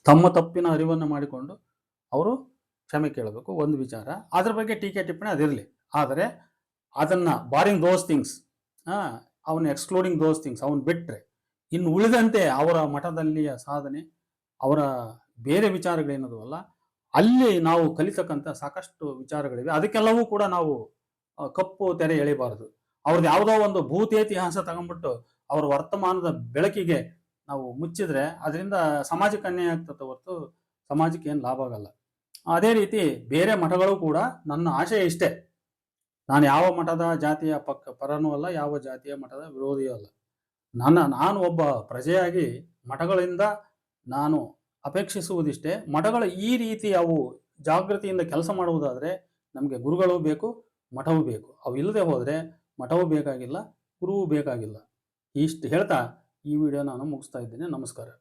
ತಮ್ಮ ತಪ್ಪಿನ ಅರಿವನ್ನು ಮಾಡಿಕೊಂಡು ಅವರು ಕ್ಷಮೆ ಕೇಳಬೇಕು, ಒಂದು ವಿಚಾರ. ಅದ್ರ ಬಗ್ಗೆ ಟೀಕೆ ಟಿಪ್ಪಣಿ ಅದಿರಲಿ. ಆದರೆ ಅದನ್ನ ಬಾರಿಂಗ್ ದೋಸ್ ಥಿಂಗ್ಸ್ ಅವನು ಎಕ್ಸ್ಕ್ಲೂಡಿಂಗ್ ದೋಸ್ ಥಿಂಗ್ಸ್ ಅವನು ಬಿಟ್ಟರೆ ಇನ್ನು ಉಳಿದಂತೆ ಅವರ ಮಠದಲ್ಲಿಯ ಸಾಧನೆ, ಅವರ ಬೇರೆ ವಿಚಾರಗಳೇನದವಲ್ಲ ಅಲ್ಲಿ ನಾವು ಕಲಿತಕ್ಕಂಥ ಸಾಕಷ್ಟು ವಿಚಾರಗಳಿವೆ. ಅದಕ್ಕೆಲ್ಲವೂ ಕೂಡ ನಾವು ಕಪ್ಪು ತೆರೆ ಎಳಿಬಾರದು. ಅವ್ರದ್ದು ಯಾವುದೋ ಒಂದು ಭೂತೇತಿಹಾಸ ತಗೊಂಡ್ಬಿಟ್ಟು ಅವರ ವರ್ತಮಾನದ ಬೆಳಕಿಗೆ ನಾವು ಮುಚ್ಚಿದ್ರೆ ಅದರಿಂದ ಸಮಾಜಕ್ಕೆ ಅನ್ಯಾಯ ಆಗ್ತದೆ ಹೊರತು ಸಮಾಜಕ್ಕೆ ಏನು ಲಾಭ ಆಗಲ್ಲ. ಅದೇ ರೀತಿ ಬೇರೆ ಮಠಗಳು ಕೂಡ ನನ್ನ ಆಶಯ ಇಷ್ಟೇ. ನಾನು ಯಾವ ಮಠದ ಜಾತಿಯ ಪಕ್ಕ ಪರನೂ ಅಲ್ಲ, ಯಾವ ಜಾತಿಯ ಮಠದ ವಿರೋಧಿಯೂ ಅಲ್ಲ. ನನ್ನ, ನಾನು ಒಬ್ಬ ಪ್ರಜೆಯಾಗಿ ಮಠಗಳಿಂದ ನಾನು ಅಪೇಕ್ಷಿಸುವುದಿಷ್ಟೇ. ಮಠಗಳು ಈ ರೀತಿ ಅವು ಜಾಗೃತಿಯಿಂದ ಕೆಲಸ ಮಾಡುವುದಾದರೆ ನಮಗೆ ಗುರುಗಳು ಬೇಕು, ಮಠವೂ ಬೇಕು. ಅವು ಇಲ್ಲದೆ ಹೋದರೆ ಮಠವೂ ಬೇಕಾಗಿಲ್ಲ, ಗುರುವೂ ಬೇಕಾಗಿಲ್ಲ. ಇಷ್ಟು ಹೇಳ್ತಾ ಈ ವಿಡಿಯೋ ನಾನು ಮುಗಿಸ್ತಾ ಇದ್ದೇನೆ. ನಮಸ್ಕಾರ.